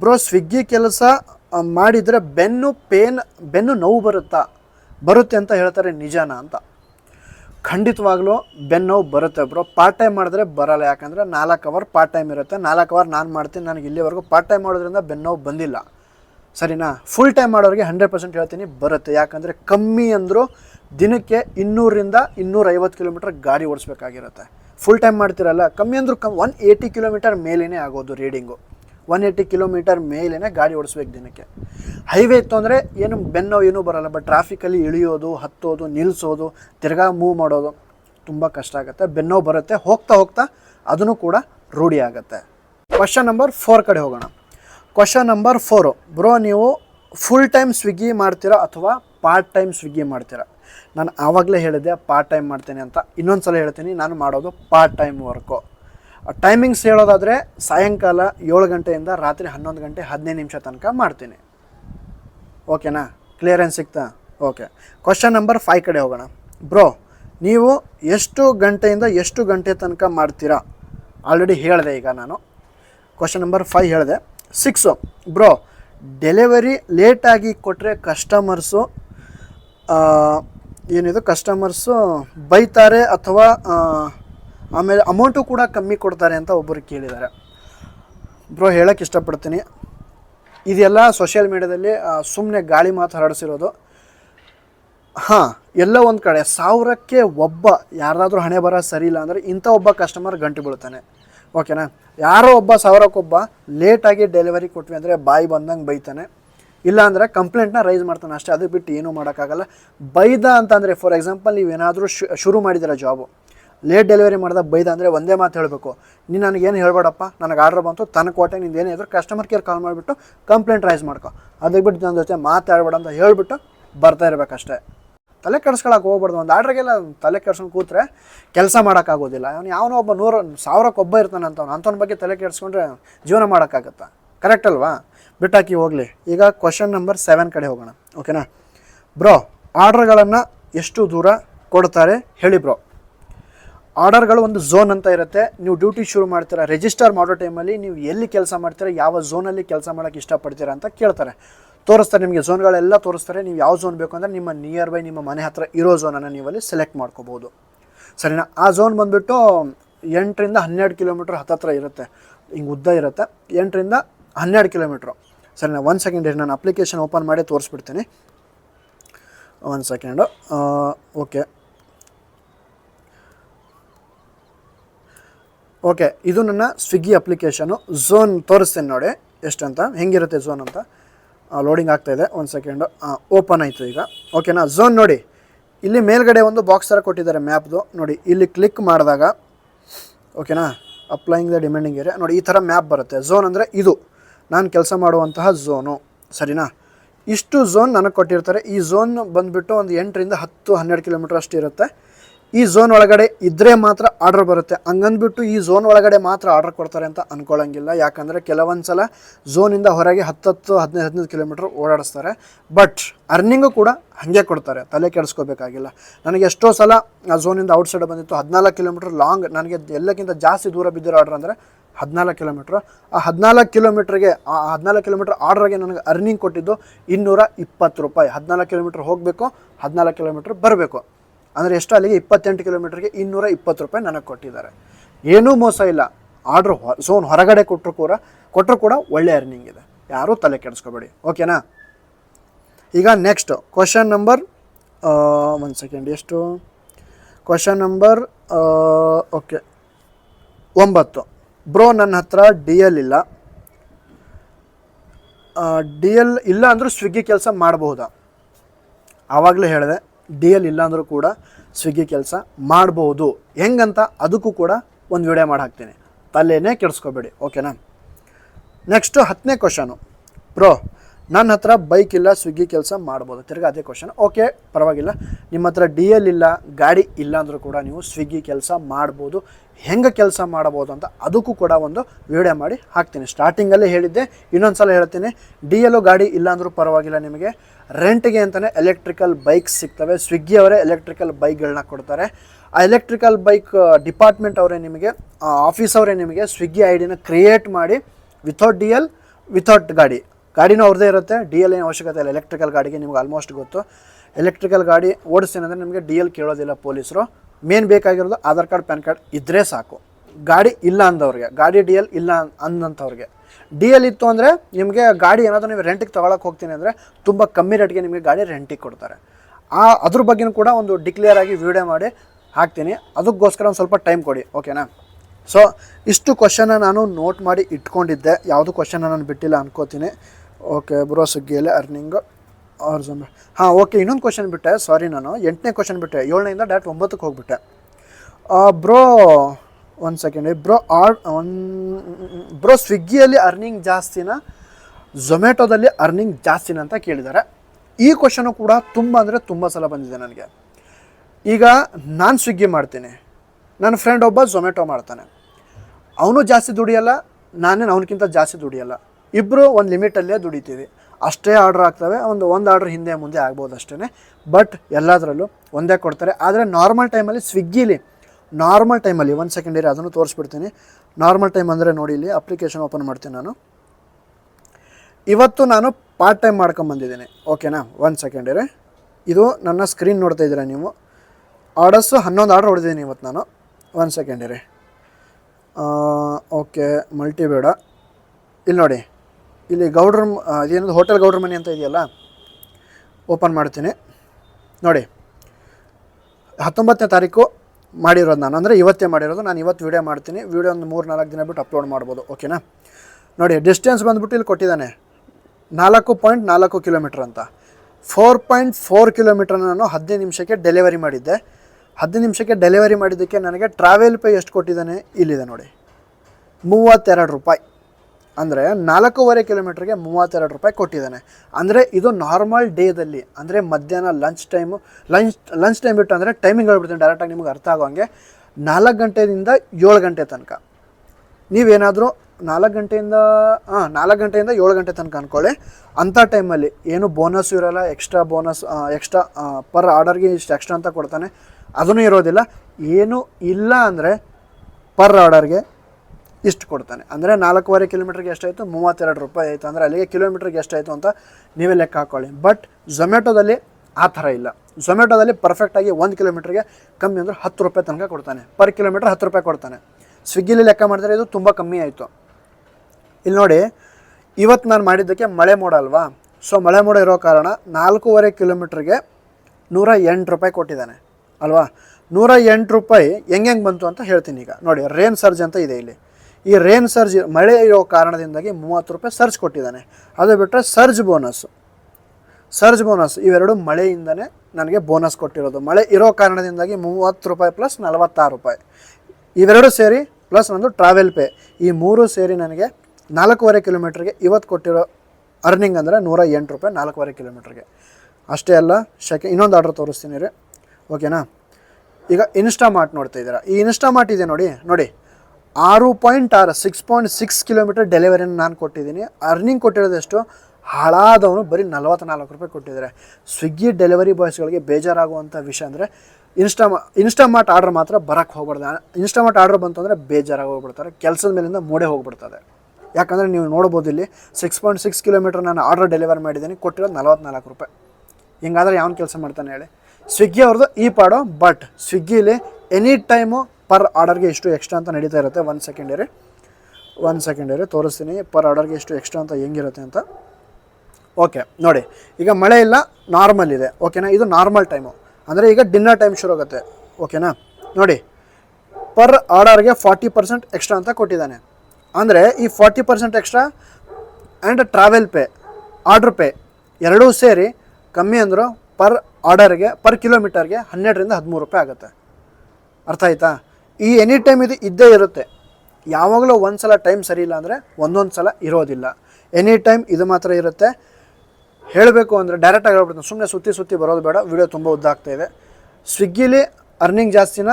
ಬ್ರೋ, ಸ್ವಿಗ್ಗಿ ಕೆಲಸ ಮಾಡಿದರೆ ಬೆನ್ನು, ಪೇನ್, ಬೆನ್ನು ನೋವು ಬರುತ್ತಾ? ಬರುತ್ತೆ ಅಂತ ಹೇಳ್ತಾರೆ ನಿಜಾನ ಅಂತ. ಖಂಡಿತವಾಗ್ಲೂ ಬೆನ್ನೋವು ನೋವು ಬರುತ್ತೆ ಬ್ರೋ. ಪಾರ್ಟ್ ಟೈಮ್ ಮಾಡಿದ್ರೆ ಬರಲ್ಲ. ಯಾಕಂದರೆ ನಾಲ್ಕು ಅವರ್ ಪಾರ್ಟ್ ಟೈಮ್ ಇರುತ್ತೆ. ನಾಲ್ಕು ಅವರ್ ನಾನು ಮಾಡ್ತೀನಿ. ನನಗೆ ಇಲ್ಲಿವರೆಗೂ ಪಾರ್ಟ್ ಟೈಮ್ ಮಾಡೋದ್ರಿಂದ ಬೆನ್ನೋವು ನೋವು ಬಂದಿಲ್ಲ. ಸರಿನಾ? ಫುಲ್ ಟೈಮ್ ಮಾಡೋರಿಗೆ ಹಂಡ್ರೆಡ್ ಪರ್ಸೆಂಟ್ ಹೇಳ್ತೀನಿ, ಬರುತ್ತೆ. ಯಾಕಂದರೆ ಕಮ್ಮಿ ಅಂದರೂ ದಿನಕ್ಕೆ ಇನ್ನೂರಿಂದ ಇನ್ನೂರೈವತ್ತು ಕಿಲೋಮೀಟರ್ ಗಾಡಿ ಓಡಿಸ್ಬೇಕಾಗಿರುತ್ತೆ. ಫುಲ್ ಟೈಮ್ ಮಾಡ್ತಿರಲ್ಲ, ಕಮ್ಮಿ ಅಂದರೂ ಕಮ್ ಒನ್ ಏಯ್ಟಿ ಕಿಲೋಮೀಟರ್ ಮೇಲೇ ಆಗೋದು ರೀಡಿಂಗು ಒನ್ ಏಯ್ಟಿ ಕಿಲೋಮೀಟರ್ ಮೇಲೇ ಗಾಡಿ ಓಡಿಸ್ಬೇಕು ದಿನಕ್ಕೆ. ಹೈವೇ ಇತ್ತು ಅಂದರೆ ಏನು ಬೆನ್ನೋ ಏನೂ ಬರಲ್ಲ ಬಟ್ ಟ್ರಾಫಿಕಲ್ಲಿ ಇಳಿಯೋದು, ಹತ್ತೋದು ನಿಲ್ಲಿಸೋದು ತಿರ್ಗಾ ಮೂವ್ ಮಾಡೋದು ತುಂಬ ಕಷ್ಟ ಆಗುತ್ತೆ. ಬೆನ್ನೋ ಬರುತ್ತೆ, ಹೋಗ್ತಾ ಹೋಗ್ತಾ ಅದನ್ನು ಕೂಡ ರೂಢಿ ಆಗುತ್ತೆ. ಕ್ವಶನ್ ನಂಬರ್ ಫೋರ್ ಕಡೆ ಹೋಗೋಣ. ಕ್ವಶನ್ ನಂಬರ್ ಫೋರು ಬ್ರೋ ನೀವು ಫುಲ್ ಟೈಮ್ ಸ್ವಿಗ್ಗಿ ಮಾಡ್ತೀರಾ ಅಥವಾ ಪಾರ್ಟ್ ಟೈಮ್ ಸ್ವಿಗ್ಗಿ ಮಾಡ್ತೀರಾ? ನಾನು ಆವಾಗಲೇ ಹೇಳಿದೆ ಪಾರ್ಟ್ ಟೈಮ್ ಮಾಡ್ತೇನೆ ಅಂತ. ಇನ್ನೊಂದು ಸಲ ಹೇಳ್ತೀನಿ, ನಾನು ಮಾಡೋದು ಪಾರ್ಟ್ ಟೈಮ್ ವರ್ಕು ಟೈಮಿಂಗ್ಸ್ ಹೇಳೋದಾದರೆ ಸಾಯಂಕಾಲ ಏಳು ಗಂಟೆಯಿಂದ ರಾತ್ರಿ ಹನ್ನೊಂದು ಗಂಟೆ ಹದಿನೈದು ನಿಮಿಷ ತನಕ ಮಾಡ್ತೀನಿ. ಓಕೆನಾ ಕ್ಲಿಯರೆನ್ಸ್ ಸಿಗ್ತಾ? ಓಕೆ ಕ್ವಶನ್ ನಂಬರ್ ಫೈವ್ ಕಡೆ ಹೋಗೋಣ. ಬ್ರೋ ನೀವು ಎಷ್ಟು ಗಂಟೆಯಿಂದ ಎಷ್ಟು ಗಂಟೆ ತನಕ ಮಾಡ್ತೀರಾ? ಆಲ್ರೆಡಿ ಹೇಳಿದೆ ಈಗ ನಾನು. ಕ್ವಶನ್ ನಂಬರ್ ಫೈವ್ ಹೇಳಿದೆ. ಸಿಕ್ಸು ಬ್ರೋ ಡೆಲಿವರಿ ಲೇಟಾಗಿ ಕೊಟ್ಟರೆ ಕಸ್ಟಮರ್ಸು ಏನಿದು? ಕಸ್ಟಮರ್ಸು ಬೈತಾರೆ ಅಥವಾ ಆಮೇಲೆ ಅಮೌಂಟು ಕೂಡ ಕಮ್ಮಿ ಕೊಡ್ತಾರೆ ಅಂತ ಒಬ್ಬರು ಕೇಳಿದ್ದಾರೆ. ಬ್ರೋ ಹೇಳೋಕ್ಕೆ ಇಷ್ಟಪಡ್ತೀನಿ. ಇದೆಲ್ಲ ಸೋಷಿಯಲ್ ಮೀಡ್ಯಾದಲ್ಲಿ ಸುಮ್ಮನೆ ಗಾಳಿ ಮಾತು ಹರಡಿಸಿರೋದು. ಹಾಂ, ಎಲ್ಲ ಒಂದು ಕಡೆ. ಸಾವಿರಕ್ಕೆ ಒಬ್ಬ ಯಾರಾದರೂ ಹಣೆ ಬರ ಸರಿ ಇಲ್ಲ ಅಂದರೆ ಇಂಥ ಒಬ್ಬ ಕಸ್ಟಮರ್ ಗಂಟು ಬೀಳ್ತಾನೆ. ಓಕೆನಾ ಯಾರೋ ಒಬ್ಬ ಸಾವಿರಕ್ಕೊಬ್ಬ ಲೇಟಾಗಿ ಡೆಲಿವರಿ ಕೊಟ್ವಿ ಅಂದರೆ ಬಾಯಿ ಬಂದಂಗೆ ಬೈತಾನೆ. ಇಲ್ಲ ಅಂದರೆ ಕಂಪ್ಲೇಂಟ್ನ ರೈಸ್ ಮಾಡ್ತಾನೆ ಅಷ್ಟೇ. ಅದು ಬಿಟ್ಟು ಏನೂ ಮಾಡೋಕ್ಕಾಗಲ್ಲ. ಬೈದ ಅಂತಂದರೆ ಫಾರ್ ಎಕ್ಸಾಂಪಲ್ ನೀವೇನಾದರೂ ಶುರು ಮಾಡಿದ್ದೀರ ಜಾಬು ಲೇಟ್ ಡೆಲಿವರಿ ಮಾಡಿದ ಬೈದ ಅಂದರೆ ಒಂದೇ ಮಾತು ಹೇಳಬೇಕು. ನೀನು ನನಗೇನು ಹೇಳ್ಬೇಡಪ್ಪ? ನನಗೆ ಆರ್ಡ್ರ್ ಬಂತು ತನ್ನ ಕೋಟೆ, ನಿಂದು ಏನೇ ಇದ್ರು ಕಸ್ಟಮರ್ ಕೇರ್ ಕಾಲ್ ಮಾಡಿಬಿಟ್ಟು ಕಂಪ್ಲೇಂಟ್ ರೈಸ್ ಮಾಡ್ಕೊ. ಅದಕ್ಕೆ ಬಿಟ್ಟು ನನ್ನ ಜೊತೆ ಮಾತಾಡ್ಬೇಡ ಅಂತ ಹೇಳಿಬಿಟ್ಟು ಬರ್ತಾ ಇರಬೇಕಷ್ಟೇ. ತಲೆ ಕೆಡ್ಸ್ಕೊಳಕ್ಕೆ ಹೋಗ್ಬಾರ್ದು. ಒಂದು ಆರ್ಡ್ರಿಗೆಲ್ಲ ತಲೆ ಕೆಡ್ಸ್ಕೊಂಡು ಕೂತ್ರೆ ಕೆಲಸ ಮಾಡೋಕ್ಕಾಗೋದಿಲ್ಲ. ಅವನು ಯಾವನೋ ಒಬ್ಬ ನೂರು, ಸಾವಿರಕ್ಕೆ ಒಬ್ಬ ಇರ್ತಾನೆ ಅಂತವ್ನು. ಅಂಥವ್ನ ಬಗ್ಗೆ ತಲೆ ಕೆಡ್ಸ್ಕೊಂಡ್ರೆ ಜೀವನ ಮಾಡೋಕ್ಕಾಗತ್ತಾ? ಕರೆಕ್ಟ್ ಅಲ್ವಾ? ಬಿಟ್ಟಾಕಿ ಹೋಗಲಿ. ಈಗ ಕ್ವಶನ್ ನಂಬರ್ ಸೆವೆನ್ ಕಡೆ ಹೋಗೋಣ. ಓಕೆನಾ ಬ್ರೋ ಆರ್ಡ್ರ್ಗಳನ್ನು ಎಷ್ಟು ದೂರ ಕೊಡ್ತಾರೆ? ಹೇಳಿ ಬ್ರೋ ಆರ್ಡರ್ಗಳು ಒಂದು ಝೋನ್ ಅಂತ ಇರುತ್ತೆ. ನೀವು ಡ್ಯೂಟಿ ಶುರು ಮಾಡ್ತೀರಾ, ರಿಜಿಸ್ಟರ್ ಮಾಡೋ ಟೈಮಲ್ಲಿ ನೀವು ಎಲ್ಲಿ ಕೆಲಸ ಮಾಡ್ತೀರಾ, ಯಾವ ಝೋನಲ್ಲಿ ಕೆಲಸ ಮಾಡೋಕ್ಕೆ ಇಷ್ಟಪಡ್ತೀರಾ ಅಂತ ಕೇಳ್ತಾರೆ. ತೋರಿಸ್ತಾರೆ, ನಿಮಗೆ ಝೋನ್ಗಳೆಲ್ಲ ತೋರಿಸ್ತಾರೆ. ನೀವು ಯಾವ ಝೋನ್ ಬೇಕು ಅಂದರೆ ನಿಮ್ಮ ನಿಯರ್ ಬೈ ನಿಮ್ಮ ಮನೆ ಹತ್ರ ಇರೋ ಝೋನನ್ನು ನೀವಲ್ಲಿ ಸೆಲೆಕ್ಟ್ ಮಾಡ್ಕೋಬೋದು. ಸರಿನಾ? ಆ ಝೋನ್ ಬಂದುಬಿಟ್ಟು ಎಂಟರಿಂದ ಹನ್ನೆರಡು ಕಿಲೋಮೀಟ್ರ್ ಹತ್ತತ್ರ ಇರುತ್ತೆ. ಹಿಂಗೆ ಉದ್ದ ಇರುತ್ತೆ. ಎಂಟರಿಂದ ಹನ್ನೆರಡು ಕಿಲೋಮೀಟ್ರು. ಸರಿನಾ? ಒಂದು ಸೆಕೆಂಡ್ ನಾನು ಅಪ್ಲಿಕೇಶನ್ ಓಪನ್ ಮಾಡಿ ತೋರಿಸ್ಬಿಡ್ತೀನಿ. ಒಂದು ಸೆಕೆಂಡು ಓಕೆ ಓಕೆ, ಇದು ನನ್ನ ಸ್ವಿಗ್ಗಿ ಅಪ್ಲಿಕೇಶನು ಝೋನ್ ತೋರಿಸ್ತೇನೆ ನೋಡಿ, ಎಷ್ಟಂತ, ಹೆಂಗಿರುತ್ತೆ ಝೋನ್ ಅಂತ. ಲೋಡಿಂಗ್ ಆಗ್ತಾ ಇದೆ, ಒಂದು ಸೆಕೆಂಡು ಓಪನ್ ಆಯಿತು ಈಗ. ಓಕೆನಾ ಝೋನ್ ನೋಡಿ. ಇಲ್ಲಿ ಮೇಲ್ಗಡೆ ಒಂದು ಬಾಕ್ಸ್ ಥರ ಕೊಟ್ಟಿದ್ದಾರೆ ಮ್ಯಾಪ್ದು ನೋಡಿ, ಇಲ್ಲಿ ಕ್ಲಿಕ್ ಮಾಡಿದಾಗ ಓಕೆನಾ ಅಪ್ಲೈಯಿಂಗ್ ದ ಡಿಮ್ಯಾಂಡಿಂಗ್ ಏರಿಯಾ ನೋಡಿ, ಈ ಥರ ಮ್ಯಾಪ್ ಬರುತ್ತೆ. ಝೋನ್ ಅಂದರೆ ಇದು. ನಾನು ಕೆಲಸ ಮಾಡುವಂತಹ ಝೋನು ಸರಿನಾ? ಇಷ್ಟು ಝೋನ್ ನನಗೆ ಕೊಟ್ಟಿರ್ತಾರೆ. ಈ ಝೋನ್ ಬಂದುಬಿಟ್ಟು ಒಂದು ಎಂಟರಿಂದ ಹತ್ತು ಹನ್ನೆರಡು ಕಿಲೋಮೀಟ್ರ್ ಅಷ್ಟು ಇರುತ್ತೆ ಈ ಝೋನ್ ಒಳಗಡೆ ಇದ್ದರೆ ಮಾತ್ರ ಆರ್ಡರ್ ಬರುತ್ತೆ. ಹಂಗಂದ್ಬಿಟ್ಟು ಈ ಝೋನ್ ಒಳಗಡೆ ಮಾತ್ರ ಆರ್ಡರ್ ಕೊಡ್ತಾರೆ ಅಂತ ಅನ್ಕೊಳ್ಳೋಂಗಿಲ್ಲ ಯಾಕಂದರೆ ಕೆಲವೊಂದು ಸಲ ಝೋನಿಂದ ಹೊರಗೆ ಹತ್ತತ್ತು, ಹದಿನೈದು ಹದಿನೈದು ಕಿಲೋಮೀಟ್ರ್ ಓಡಾಡಿಸ್ತಾರೆ. ಬಟ್ ಅರ್ನಿಂಗು ಕೂಡ ಹಾಗೆ ಕೊಡ್ತಾರೆ. ತಲೆ ಕೆಡಿಸ್ಕೋಬೇಕಾಗಿಲ್ಲ. ನನಗೆ ಎಷ್ಟೋ ಸಲ ಆ ಝೋನಿಂದ ಔಟ್ಸೈಡ್ ಬಂದಿತ್ತು. ಹದಿನಾಲ್ಕು ಕಿಲೋಮೀಟ್ರ್ ಲಾಂಗ್ ನನಗೆ ಎಲ್ಲಕ್ಕಿಂತ ಜಾಸ್ತಿ ದೂರ ಬಿದ್ದಿರೋ ಆರ್ಡರ್ ಅಂದರೆ ಹದಿನಾಲ್ಕು ಕಿಲೋಮೀಟ್ರ್ ಆ ಹದಿನಾಲ್ಕು ಕಿಲೋಮೀಟ್ರಿಗೆ ಆ ಹದಿನಾಲ್ಕು ಕಿಲೋಮೀಟ್ರ್ ಆರ್ಡ್ರಿಗೆ ನನಗೆ ಅರ್ನಿಂಗ್ ಕೊಟ್ಟಿದ್ದು ಇನ್ನೂರ ಇಪ್ಪತ್ತು ರೂಪಾಯಿ. ಹದಿನಾಲ್ಕು ಕಿಲೋಮೀಟ್ರ್ ಹೋಗಬೇಕು, ಹದಿನಾಲ್ಕು ಕಿಲೋಮೀಟ್ರ್ ಬರಬೇಕು. ಅಂದರೆ ಎಷ್ಟು ಅಲ್ಲಿಗೆ ಇಪ್ಪತ್ತೆಂಟು ಕಿಲೋಮೀಟ್ರಿಗೆ ಇನ್ನೂರ ಇಪ್ಪತ್ತು ರೂಪಾಯಿ ನನಗೆ ಕೊಟ್ಟಿದ್ದಾರೆ. ಏನೂ ಮೋಸ ಇಲ್ಲ. ಆರ್ಡ್ರ್ ಝೋನ್ ಹೊರಗಡೆ ಕೊಟ್ಟರು ಕೂಡ ಕೊಟ್ಟರು ಕೂಡ ಒಳ್ಳೆ ಅರ್ನಿಂಗ್ ಇದೆ. ಯಾರೂ ತಲೆ ಕೆಡಿಸ್ಕೋಬೇಡಿ. ಓಕೆನಾ? ಈಗ ನೆಕ್ಸ್ಟ್ ಕ್ವಶನ್ ನಂಬರ್ ಒಂದು ಸೆಕೆಂಡ್ ಎಷ್ಟು? Question number okay. ಒಂಬತ್ತು. ಬ್ರೋ, ನನ್ನ ಹತ್ರ ಡಿ ಎಲ್ ಇಲ್ಲ. ಡಿ ಎಲ್ ಇಲ್ಲ ಅಂದರೂ ಸ್ವಿಗ್ಗಿ ಕೆಲಸ ಮಾಡಬಹುದಾ? ಆವಾಗಲೇ ಹೇಳಿದೆ. ಡಿ ಎಲ್ ಇಲ್ಲ ಅಂದರೂ ಕೂಡ ಸ್ವಿಗ್ಗಿ ಕೆಲಸ ಮಾಡ್ಬೋದು. ಹೆಂಗಂತ ಅದಕ್ಕೂ ಕೂಡ ಒಂದು ವಿಡಿಯೋ ಮಾಡಿ ಹಾಕ್ತೀನಿ. ತಲೆನೇ ಕೆಡಿಸ್ಕೋಬೇಡಿ. ಓಕೆನಾ ನೆಕ್ಸ್ಟು ಹತ್ತನೇ ಕ್ವಶನು ಪ್ರೋ ನನ್ನ ಹತ್ರ ಬೈಕ್ ಇಲ್ಲ ಸ್ವಿಗ್ಗಿ ಕೆಲಸ ಮಾಡ್ಬೋದು. ತಿರ್ಗಿ ಅದೇ ಕ್ವಶನ್ ಓಕೆ ಪರವಾಗಿಲ್ಲ. ನಿಮ್ಮ ಹತ್ರ ಡಿ ಎಲ್ ಇಲ್ಲ, ಗಾಡಿ ಇಲ್ಲ ಅಂದರೂ ಕೂಡ ನೀವು ಸ್ವಿಗ್ಗಿ ಕೆಲಸ ಮಾಡ್ಬೋದು. ಹೆಂಗೆ ಕೆಲಸ ಮಾಡ್ಬೋದು ಅಂತ ಅದಕ್ಕೂ ಕೂಡ ಒಂದು ವಿಡಿಯೋ ಮಾಡಿ ಹಾಕ್ತೀನಿ. ಸ್ಟಾರ್ಟಿಂಗಲ್ಲೇ ಹೇಳಿದ್ದೆ. ಇನ್ನೊಂದು ಸಲ ಹೇಳ್ತೀನಿ ಡಿ ಎಲ್ಲು ಗಾಡಿ ಇಲ್ಲಾಂದರೂ ಪರವಾಗಿಲ್ಲ ನಿಮಗೆ. ರೆಂಟ್ಗೆ ಅಂತಲೇ ಎಲೆಕ್ಟ್ರಿಕಲ್ ಬೈಕ್ಸ್ ಸಿಗ್ತವೆ. ಸ್ವಿಗ್ಗಿ ಅವರೇ ಎಲೆಕ್ಟ್ರಿಕಲ್ ಬೈಕ್ಗಳನ್ನ ಕೊಡ್ತಾರೆ. ಆ ಎಲೆಕ್ಟ್ರಿಕಲ್ ಬೈಕ್ ಡಿಪಾರ್ಟ್ಮೆಂಟ್ ಅವರೇ ನಿಮಗೆ ಆಫೀಸ್ ಅವರೇ ನಿಮಗೆ ಸ್ವಿಗ್ಗಿ ಐ ಡಿನ ಕ್ರಿಯೇಟ್ ಮಾಡಿ ವಿಥೌಟ್ ಡಿ ಎಲ್ ವಿಥೌಟ್ ಗಾಡಿ. ಗಾಡಿನೂ ಅವ್ರದ್ದೇ ಇರುತ್ತೆ. ಡಿ ಎಲ್ ಏನು ಅವಶ್ಯಕತೆ ಇಲ್ಲ. ಎಲೆಕ್ಟ್ರಿಕಲ್ ಗಾಡಿಗೆ ನಿಮ್ಗೆ ಆಲ್ಮೋಸ್ಟ್ ಗೊತ್ತು. ಎಲೆಕ್ಟ್ರಿಕಲ್ ಗಾಡಿ ಓಡಿಸ್ತೇನೆ ಅಂದರೆ ನಿಮಗೆ ಡಿ ಎಲ್ ಕೇಳೋದಿಲ್ಲ ಪೊಲೀಸರು. ಮೇನ್ ಬೇಕಾಗಿರೋದು ಆಧಾರ್ ಕಾರ್ಡ್, ಪ್ಯಾನ್ ಕಾರ್ಡ್ ಇದ್ದರೆ ಸಾಕು. ಗಾಡಿ ಇಲ್ಲ ಅಂದವ್ರಿಗೆ. ಗಾಡಿ ಡಿ ಎಲ್ ಇಲ್ಲ ಅಂದಂಥವ್ರಿಗೆ. ಡಿ ಎಲ್ ಇತ್ತು ಅಂದರೆ ನಿಮಗೆ ಗಾಡಿ ಏನಾದರೂ ನೀವು ರೆಂಟಿಗೆ ತೊಗೊಳಕ್ಕೆ ಹೋಗ್ತೀನಿ ಅಂದರೆ ತುಂಬ ಕಮ್ಮಿ ರೇಟ್ಗೆ ನಿಮಗೆ ಗಾಡಿ ರೆಂಟಿಗೆ ಕೊಡ್ತಾರೆ. ಆ, ಅದ್ರ ಬಗ್ಗೆನೂ ಕೂಡ ಒಂದು ಡಿಕ್ಲೇರ್ ಆಗಿ ವಿಡಿಯೋ ಮಾಡಿ ಹಾಕ್ತೀನಿ. ಅದಕ್ಕೋಸ್ಕರ ಒಂದು ಸ್ವಲ್ಪ ಟೈಮ್ ಕೊಡಿ ಓಕೆನಾ ಸೊ ಇಷ್ಟು ಕ್ವಶನ್ನ ನಾನು ನೋಟ್ ಮಾಡಿ ಇಟ್ಕೊಂಡಿದ್ದೆ. ಯಾವುದು ಕ್ವಶನ್ನ ನಾನು ಬಿಟ್ಟಿಲ್ಲ ಅನ್ಕೋತೀನಿ. ಓಕೆ ಬ್ರೋ ಸುಗ್ಗಿಯಲ್ಲಿ ಅರ್ನಿಂಗು ಅವ್ರ ಜೊತೆ ಹಾಂ ಓಕೆ ಇನ್ನೊಂದು ಕ್ವಶನ್ ಬಿಟ್ಟೆ. ಸಾರಿ ನಾನು. ಎಂಟನೇ ಕ್ವಶನ್ ಬಿಟ್ಟೆ. ಏಳನೇಯಿಂದ ಡೈರೆಕ್ಟ್ ಒಂಬತ್ತಕ್ಕೆ ಹೋಗ್ಬಿಟ್ಟೆ. ಬ್ರೋ ಒಂದು second bro R one bro ಸ್ವಿಗ್ಗಿಯಲ್ಲಿ ಅರ್ನಿಂಗ್ ಜಾಸ್ತಿನ? ಝೊಮ್ಯಾಟೊದಲ್ಲಿ ಅರ್ನಿಂಗ್ ಜಾಸ್ತಿನ ಅಂತ ಕೇಳಿದ್ದಾರೆ ಈ ಕ್ವಶನು ಕೂಡ ತುಂಬ ಅಂದರೆ ತುಂಬ ಸಲ ಬಂದಿದೆ ನನಗೆ. ಈಗ ನಾನು ಸ್ವಿಗ್ಗಿ ಮಾಡ್ತೀನಿ. ನನ್ನ ಫ್ರೆಂಡ್ ಒಬ್ಬ ಝೊಮ್ಯಾಟೊ ಮಾಡ್ತಾನೆ. ಅವನು ಜಾಸ್ತಿ ದುಡಿಯಲ್ಲ, ನಾನೇನು ಅವನಕ್ಕಿಂತ ಜಾಸ್ತಿ ದುಡಿಯಲ್ಲ. ಇಬ್ಬರು ಒಂದು ಲಿಮಿಟಲ್ಲೇ ದುಡಿತೀವಿ. ಅಷ್ಟೇ ಆರ್ಡ್ರ್ ಆಗ್ತವೆ, ಒಂದು ಒಂದು ಆರ್ಡ್ರ್ ಹಿಂದೆ ಮುಂದೆ ಆಗ್ಬೋದು ಅಷ್ಟೇ ಬಟ್ ಎಲ್ಲದರಲ್ಲೂ ಒಂದೇ ಕೊಡ್ತಾರೆ. ಆದರೆ ನಾರ್ಮಲ್ ಟೈಮಲ್ಲಿ ಸ್ವಿಗ್ಗಿಲಿ ನಾರ್ಮಲ್ ಟೈಮಲ್ಲಿ ಒಂದು ಸೆಕೆಂಡ್ ಇರಿ, ಅದನ್ನು ತೋರಿಸ್ಬಿಡ್ತೀನಿ. ನಾರ್ಮಲ್ ಟೈಮ್ ಅಂದರೆ ನೋಡಿ, ಇಲ್ಲಿ ಅಪ್ಲಿಕೇಶನ್ ಓಪನ್ ಮಾಡ್ತೀನಿ ನಾನು. ಇವತ್ತು ನಾನು ಪಾರ್ಟ್ ಟೈಮ್ ಮಾಡ್ಕೊಂಬಂದಿದ್ದೀನಿ ಓಕೆನಾ ಒನ್ ಸೆಕೆಂಡ್ ಇರಿ. ಇದು ನನ್ನ ಸ್ಕ್ರೀನ್ ನೋಡ್ತಾ ಇದ್ದೀರಾ ನೀವು? ಆರ್ಡರ್ಸು ಹನ್ನೊಂದು ಆರ್ಡ್ರ್ ಹೊಡೆದಿದ್ದೀನಿ ಇವತ್ತು ನಾನು. ಒನ್ ಸೆಕೆಂಡ್ ಇರಿ. ಓಕೆ ಮಲ್ಟಿ ಬೇಡ. ಇಲ್ಲಿ ನೋಡಿ, ಇಲ್ಲಿ ಗೌಡ್ರ ಅದೇನದು ಹೋಟೆಲ್ ಗೌಡ್ರ ಮನೆ ಅಂತ ಇದೆಯಲ್ಲ? ಓಪನ್ ಮಾಡ್ತೀನಿ. ನೋಡಿ, ಹತ್ತೊಂಬತ್ತನೇ ತಾರೀಕು ಮಾಡಿರೋದು ನಾನು. ಅಂದರೆ ಇವತ್ತೇ ಮಾಡಿರೋದು. ನಾನು ಇವತ್ತು ವೀಡಿಯೋ ಮಾಡ್ತೀನಿ. ವೀಡಿಯೋ ಒಂದು ಮೂರು ನಾಲ್ಕು ದಿನ ಬಿಟ್ಟು ಅಪ್ಲೋಡ್ ಮಾಡ್ಬೋದು. ಓಕೆನಾ ನೋಡಿ ಡಿಸ್ಟೆನ್ಸ್ ಬಂದುಬಿಟ್ಟು ಇಲ್ಲಿ ಕೊಟ್ಟಿದ್ದಾನೆ. ನಾಲ್ಕು ಪಾಯಿಂಟ್ ನಾಲ್ಕು ಕಿಲೋಮೀಟ್ರ್ ಅಂತ. ಫೋರ್ ಪಾಯಿಂಟ್ ಫೋರ್ ಕಿಲೋಮೀಟ್ರನ್ನ ನಾನು ಹದಿನೈದು ನಿಮಿಷಕ್ಕೆ ಡೆಲಿವರಿ ಮಾಡಿದ್ದೆ. ಹದಿನೈದು ನಿಮಿಷಕ್ಕೆ ಡೆಲಿವರಿ ಮಾಡಿದ್ದಕ್ಕೆ ನನಗೆ ಟ್ರಾವೆಲ್ ಪೇ ಎಷ್ಟು ಕೊಟ್ಟಿದ್ದಾನೆ? ಇಲ್ಲಿದೆ ನೋಡಿ. ಮೂವತ್ತೆರಡು ರೂಪಾಯಿ. ಅಂದರೆ ನಾಲ್ಕೂವರೆ ಕಿಲೋಮೀಟ್ರಿಗೆ ಮೂವತ್ತೆರಡು ರೂಪಾಯಿ ಕೊಟ್ಟಿದ್ದಾನೆ. ಅಂದರೆ ಇದು ನಾರ್ಮಲ್ ಡೇದಲ್ಲಿ ಅಂದರೆ ಮಧ್ಯಾಹ್ನ lunch time lunch lunch time ಬಿಟ್ಟು ಅಂದರೆ ಟೈಮಿಂಗ್ ಹೇಳ್ಬಿಡ್ತೀನಿ ಡೈರೆಕ್ಟಾಗಿ ನಿಮ್ಗೆ ಅರ್ಥ ಆಗೋ ಆಗೋಂಗೆ. ನಾಲ್ಕು ಗಂಟೆಯಿಂದ ಏಳು ಗಂಟೆ ತನಕ. ನೀವೇನಾದರೂ ನಾಲ್ಕು ಗಂಟೆಯಿಂದ, ಹಾಂ, ನಾಲ್ಕು ಗಂಟೆಯಿಂದ ಏಳು ಗಂಟೆ ತನಕ ಅಂದ್ಕೊಳ್ಳಿ ಅಂಥ ಟೈಮಲ್ಲಿ ಏನು ಬೋನಸ್ ಇರೋಲ್ಲ ಎಕ್ಸ್ಟ್ರಾ ಬೋನಸ್ ಎಕ್ಸ್ಟ್ರಾ ಪರ್ ಆರ್ಡರ್ಗೆ ಇಷ್ಟು ಎಕ್ಸ್ಟ್ರಾ ಅಂತ ಕೊಡ್ತಾನೆ. ಅದೂ ಇರೋದಿಲ್ಲ. ಏನು ಇಲ್ಲ ಅಂದರೆ ಪರ್ ಆರ್ಡರ್ಗೆ ಇಷ್ಟು ಕೊಡ್ತಾನೆ. ಅಂದರೆ ನಾಲ್ಕೂವರೆ ಕಿಲೋಮೀಟ್ರಿಗೆ ಎಷ್ಟಾಯಿತು? ಮೂವತ್ತೆರಡು ರೂಪಾಯಿ ಆಯಿತು. ಅಂದರೆ ಅಲ್ಲಿಗೆ ಕಿಲೋಮೀಟ್ರಿಗೆ ಎಷ್ಟಾಯಿತು ಅಂತ ನೀವೇ ಲೆಕ್ಕ ಹಾಕೊಳ್ಳಿ. ಬಟ್ ಝೊಮ್ಯಾಟೊದಲ್ಲಿ ಆ ಥರ ಇಲ್ಲ. ಝೊಮ್ಯಾಟೊದಲ್ಲಿ ಪರ್ಫೆಕ್ಟಾಗಿ ಒಂದು ಕಿಲೋಮೀಟ್ರಿಗೆ ಕಮ್ಮಿ ಅಂದರೆ ಹತ್ತು ರೂಪಾಯಿ ತನಕ ಕೊಡ್ತಾನೆ. ಪರ್ ಕಿಲೋಮೀಟ್ರ್ ಹತ್ತು ರೂಪಾಯಿ ಕೊಡ್ತಾನೆ. ಸ್ವಿಗ್ಗಿಲಿ ಲೆಕ್ಕ ಮಾಡಿದರೆ ಇದು ತುಂಬ ಕಮ್ಮಿ ಆಯಿತು. ಇಲ್ಲಿ ನೋಡಿ, ಇವತ್ತು ನಾನು ಮಾಡಿದ್ದಕ್ಕೆ ಮಳೆ ಮೋಡ ಅಲ್ವಾ? ಸೊ ಮಳೆ ಮೋಡ ಇರೋ ಕಾರಣ ನಾಲ್ಕೂವರೆ ಕಿಲೋಮೀಟ್ರಿಗೆ ನೂರ ಎಂಟು ರೂಪಾಯಿ ಕೊಟ್ಟಿದ್ದಾನೆ. ಅಲ್ವಾ? ನೂರ ಎಂಟು ರೂಪಾಯಿ ಹೆಂಗೆ ಹೆಂಗೆ ಬಂತು ಅಂತ ಹೇಳ್ತೀನಿ ಈಗ. ನೋಡಿ ರೇನ್ ಸರ್ಜ್ ಅಂತ ಇದೆ ಇಲ್ಲಿ. ಈ ರೇನ್ ಸರ್ಜ್ ಮಳೆ ಇರೋ ಕಾರಣದಿಂದಾಗಿ ಮೂವತ್ತು ರೂಪಾಯಿ ಸರ್ಜ್ ಕೊಟ್ಟಿದ್ದಾನೆ. ಅದು ಬಿಟ್ಟರೆ ಸರ್ಜ್ ಬೋನಸ್ಸು ಸರ್ಜ್ ಬೋನಸ್ ಇವೆರಡು ಮಳೆಯಿಂದನೇ ನನಗೆ ಬೋನಸ್ ಕೊಟ್ಟಿರೋದು. ಮಳೆ ಇರೋ ಕಾರಣದಿಂದಾಗಿ ಮೂವತ್ತು ರೂಪಾಯಿ ಪ್ಲಸ್ ನಲವತ್ತಾರು ರೂಪಾಯಿ. ಇವೆರಡು ಸೇರಿ ಪ್ಲಸ್ ನಂದು ಟ್ರಾವೆಲ್ ಪೇ ಈ ಮೂರು ಸೇರಿ ನನಗೆ ನಾಲ್ಕೂವರೆ ಕಿಲೋಮೀಟ್ರಿಗೆ ಇವತ್ತು ಕೊಟ್ಟಿರೋ ಅರ್ನಿಂಗ್ ಅಂದರೆ ನೂರ ಎಂಟು ರೂಪಾಯಿ ನಾಲ್ಕೂವರೆ ಕಿಲೋಮೀಟ್ರಿಗೆ. ಅಷ್ಟೇ ಅಲ್ಲ, ಶೆಕೆ, ಇನ್ನೊಂದು ಆರ್ಡ್ರ್ ತೋರಿಸ್ತೀನಿ ರೀ. ಓಕೆನಾ ಈಗ ಇನ್ಸ್ಟಾಮಾರ್ಟ್ ನೋಡ್ತಾ ಇದ್ದೀರಾ. ಈ ಇನ್ಸ್ಟಾಮಾರ್ಟ್ ಇದೆ ನೋಡಿ ನೋಡಿ. ಆರು ಪಾಯಿಂಟ್ ಆರು ಸಿಕ್ಸ್ ಪಾಯಿಂಟ್ ಸಿಕ್ಸ್ ಕಿಲೋಮೀಟರ್ ಡೆಲಿವರಿನ ನಾನು ಕೊಟ್ಟಿದ್ದೀನಿ. ಅರ್ನಿಂಗ್ ಕೊಟ್ಟಿರೋದು ಎಷ್ಟು ಹಾಳಾದವನು ಬರೀ ನಲ್ವತ್ನಾಲ್ಕು ರೂಪಾಯಿ ಕೊಟ್ಟಿದ್ದಾರೆ. ಸ್ವಿಗ್ಗಿ ಡೆಲಿವರಿ ಬಾಯ್ಸ್ಗಳಿಗೆ ಬೇಜಾರಾಗುವಂಥ ವಿಷಯ ಅಂದರೆ ಇನ್ಸ್ಟಾ ಇನ್ಸ್ಟಾಮಾರ್ಟ್ ಆರ್ಡ್ರ್ ಮಾತ್ರ ಬರೋಕ್ಕೆ ಹೋಗ್ಬಾರ್ದು. ಇನ್ಸ್ಟಾಮಾರ್ಟ್ ಆರ್ಡ್ರ್ ಬಂತು ಅಂದರೆ ಬೇಜಾರಾಗಿ ಹೋಗ್ಬಿಡ್ತಾರೆ. ಕೆಲಸದ ಮೇಲಿಂದ ಮೂಡೆ ಹೋಗ್ಬಿಡ್ತದೆ. ಯಾಕಂದರೆ ನೀವು ನೋಡ್ಬೋದು ಇಲ್ಲಿ ಸಿಕ್ಸ್ ಪಾಯಿಂಟ್ ಸಿಕ್ಸ್ ಕಿಲೋಮೀಟರ್ ನಾನು ಆರ್ಡರ್ ಡೆಲಿವರ್ ಮಾಡಿದ್ದೀನಿ, ಕೊಟ್ಟಿರೋದು ನಲ್ವತ್ನಾಲ್ಕು ರೂಪಾಯಿ. ಹಿಂಗಾದ್ರೆ ಯಾವನು ಕೆಲಸ ಮಾಡ್ತಾನೆ ಹೇಳಿ? ಸ್ವಿಗ್ಗಿ ಅವ್ರದ್ದು ಈ ಪಾಡು ಬಟ್ ಸ್ವಿಗ್ಗಿಲಿ ಎನಿ ಟೈಮು ಪರ್ ಆರ್ಡರ್ಗೆ ಎಷ್ಟು ಎಕ್ಸ್ಟ್ರಾ ಅಂತ ನಡೀತಾ ಇರುತ್ತೆ. ಒನ್ ಸೆಕೆಂಡ್ ಇರಿ. ಒಂದು ಸೆಕೆಂಡ್ ಇರಿ. ತೋರಿಸ್ತೀನಿ. ಪರ್ ಆರ್ಡರ್ಗೆ ಎಷ್ಟು ಎಕ್ಸ್ಟ್ರಾ ಅಂತ ಹೆಂಗಿರುತ್ತೆ ಅಂತ. ಓಕೆ ನೋಡಿ, ಈಗ ಮಳೆ ಇಲ್ಲ ನಾರ್ಮಲ್ ಇದೆ. ಓಕೆನಾ ಇದು ನಾರ್ಮಲ್ ಟೈಮು ಅಂದರೆ ಈಗ ಡಿನ್ನರ್ ಟೈಮ್ ಶುರು ಆಗುತ್ತೆ. ಓಕೆನಾ ನೋಡಿ, ಪರ್ ಆರ್ಡರ್ಗೆ ಫಾರ್ಟಿ ಪರ್ಸೆಂಟ್ ಎಕ್ಸ್ಟ್ರಾ ಅಂತ ಕೊಟ್ಟಿದ್ದಾನೆ. ಅಂದರೆ ಈ forty percent extra and travel pay order pay ಎರಡೂ ಸೇರಿ ಕಮ್ಮಿ ಅಂದರೂ ಪರ್ ಆರ್ಡರ್ಗೆ, ಪರ್ ಕಿಲೋಮೀಟರ್ಗೆ ಹನ್ನೆರಡರಿಂದ ಹದಿಮೂರು ರೂಪಾಯಿ ಆಗುತ್ತೆ. ಅರ್ಥ ಆಯ್ತಾ? ಈ ಎನಿ ಟೈಮ್ ಇದು ಇದ್ದೇ ಇರುತ್ತೆ. ಯಾವಾಗಲೂ ಒಂದು ಸಲ ಟೈಮ್ ಸರಿ ಇಲ್ಲ ಅಂದರೆ ಒಂದೊಂದು ಸಲ ಇರೋದಿಲ್ಲ. ಎನಿ ಟೈಮ್ ಇದು ಮಾತ್ರ ಇರುತ್ತೆ. ಹೇಳಬೇಕು ಅಂದರೆ ಡೈರೆಕ್ಟಾಗಿ ಹೇಳ್ಬಿಡ್ತೀನಿ. ಸುಮ್ಮನೆ ಸುತ್ತಿ ಸುತ್ತಿ ಬರೋದು ಬೇಡ. ವಿಡಿಯೋ ತುಂಬ ಉದ್ದ ಆಗ್ತಾ ಇದೆ. ಸ್ವಿಗ್ಗಿಲಿ ಅರ್ನಿಂಗ್ ಜಾಸ್ತಿನ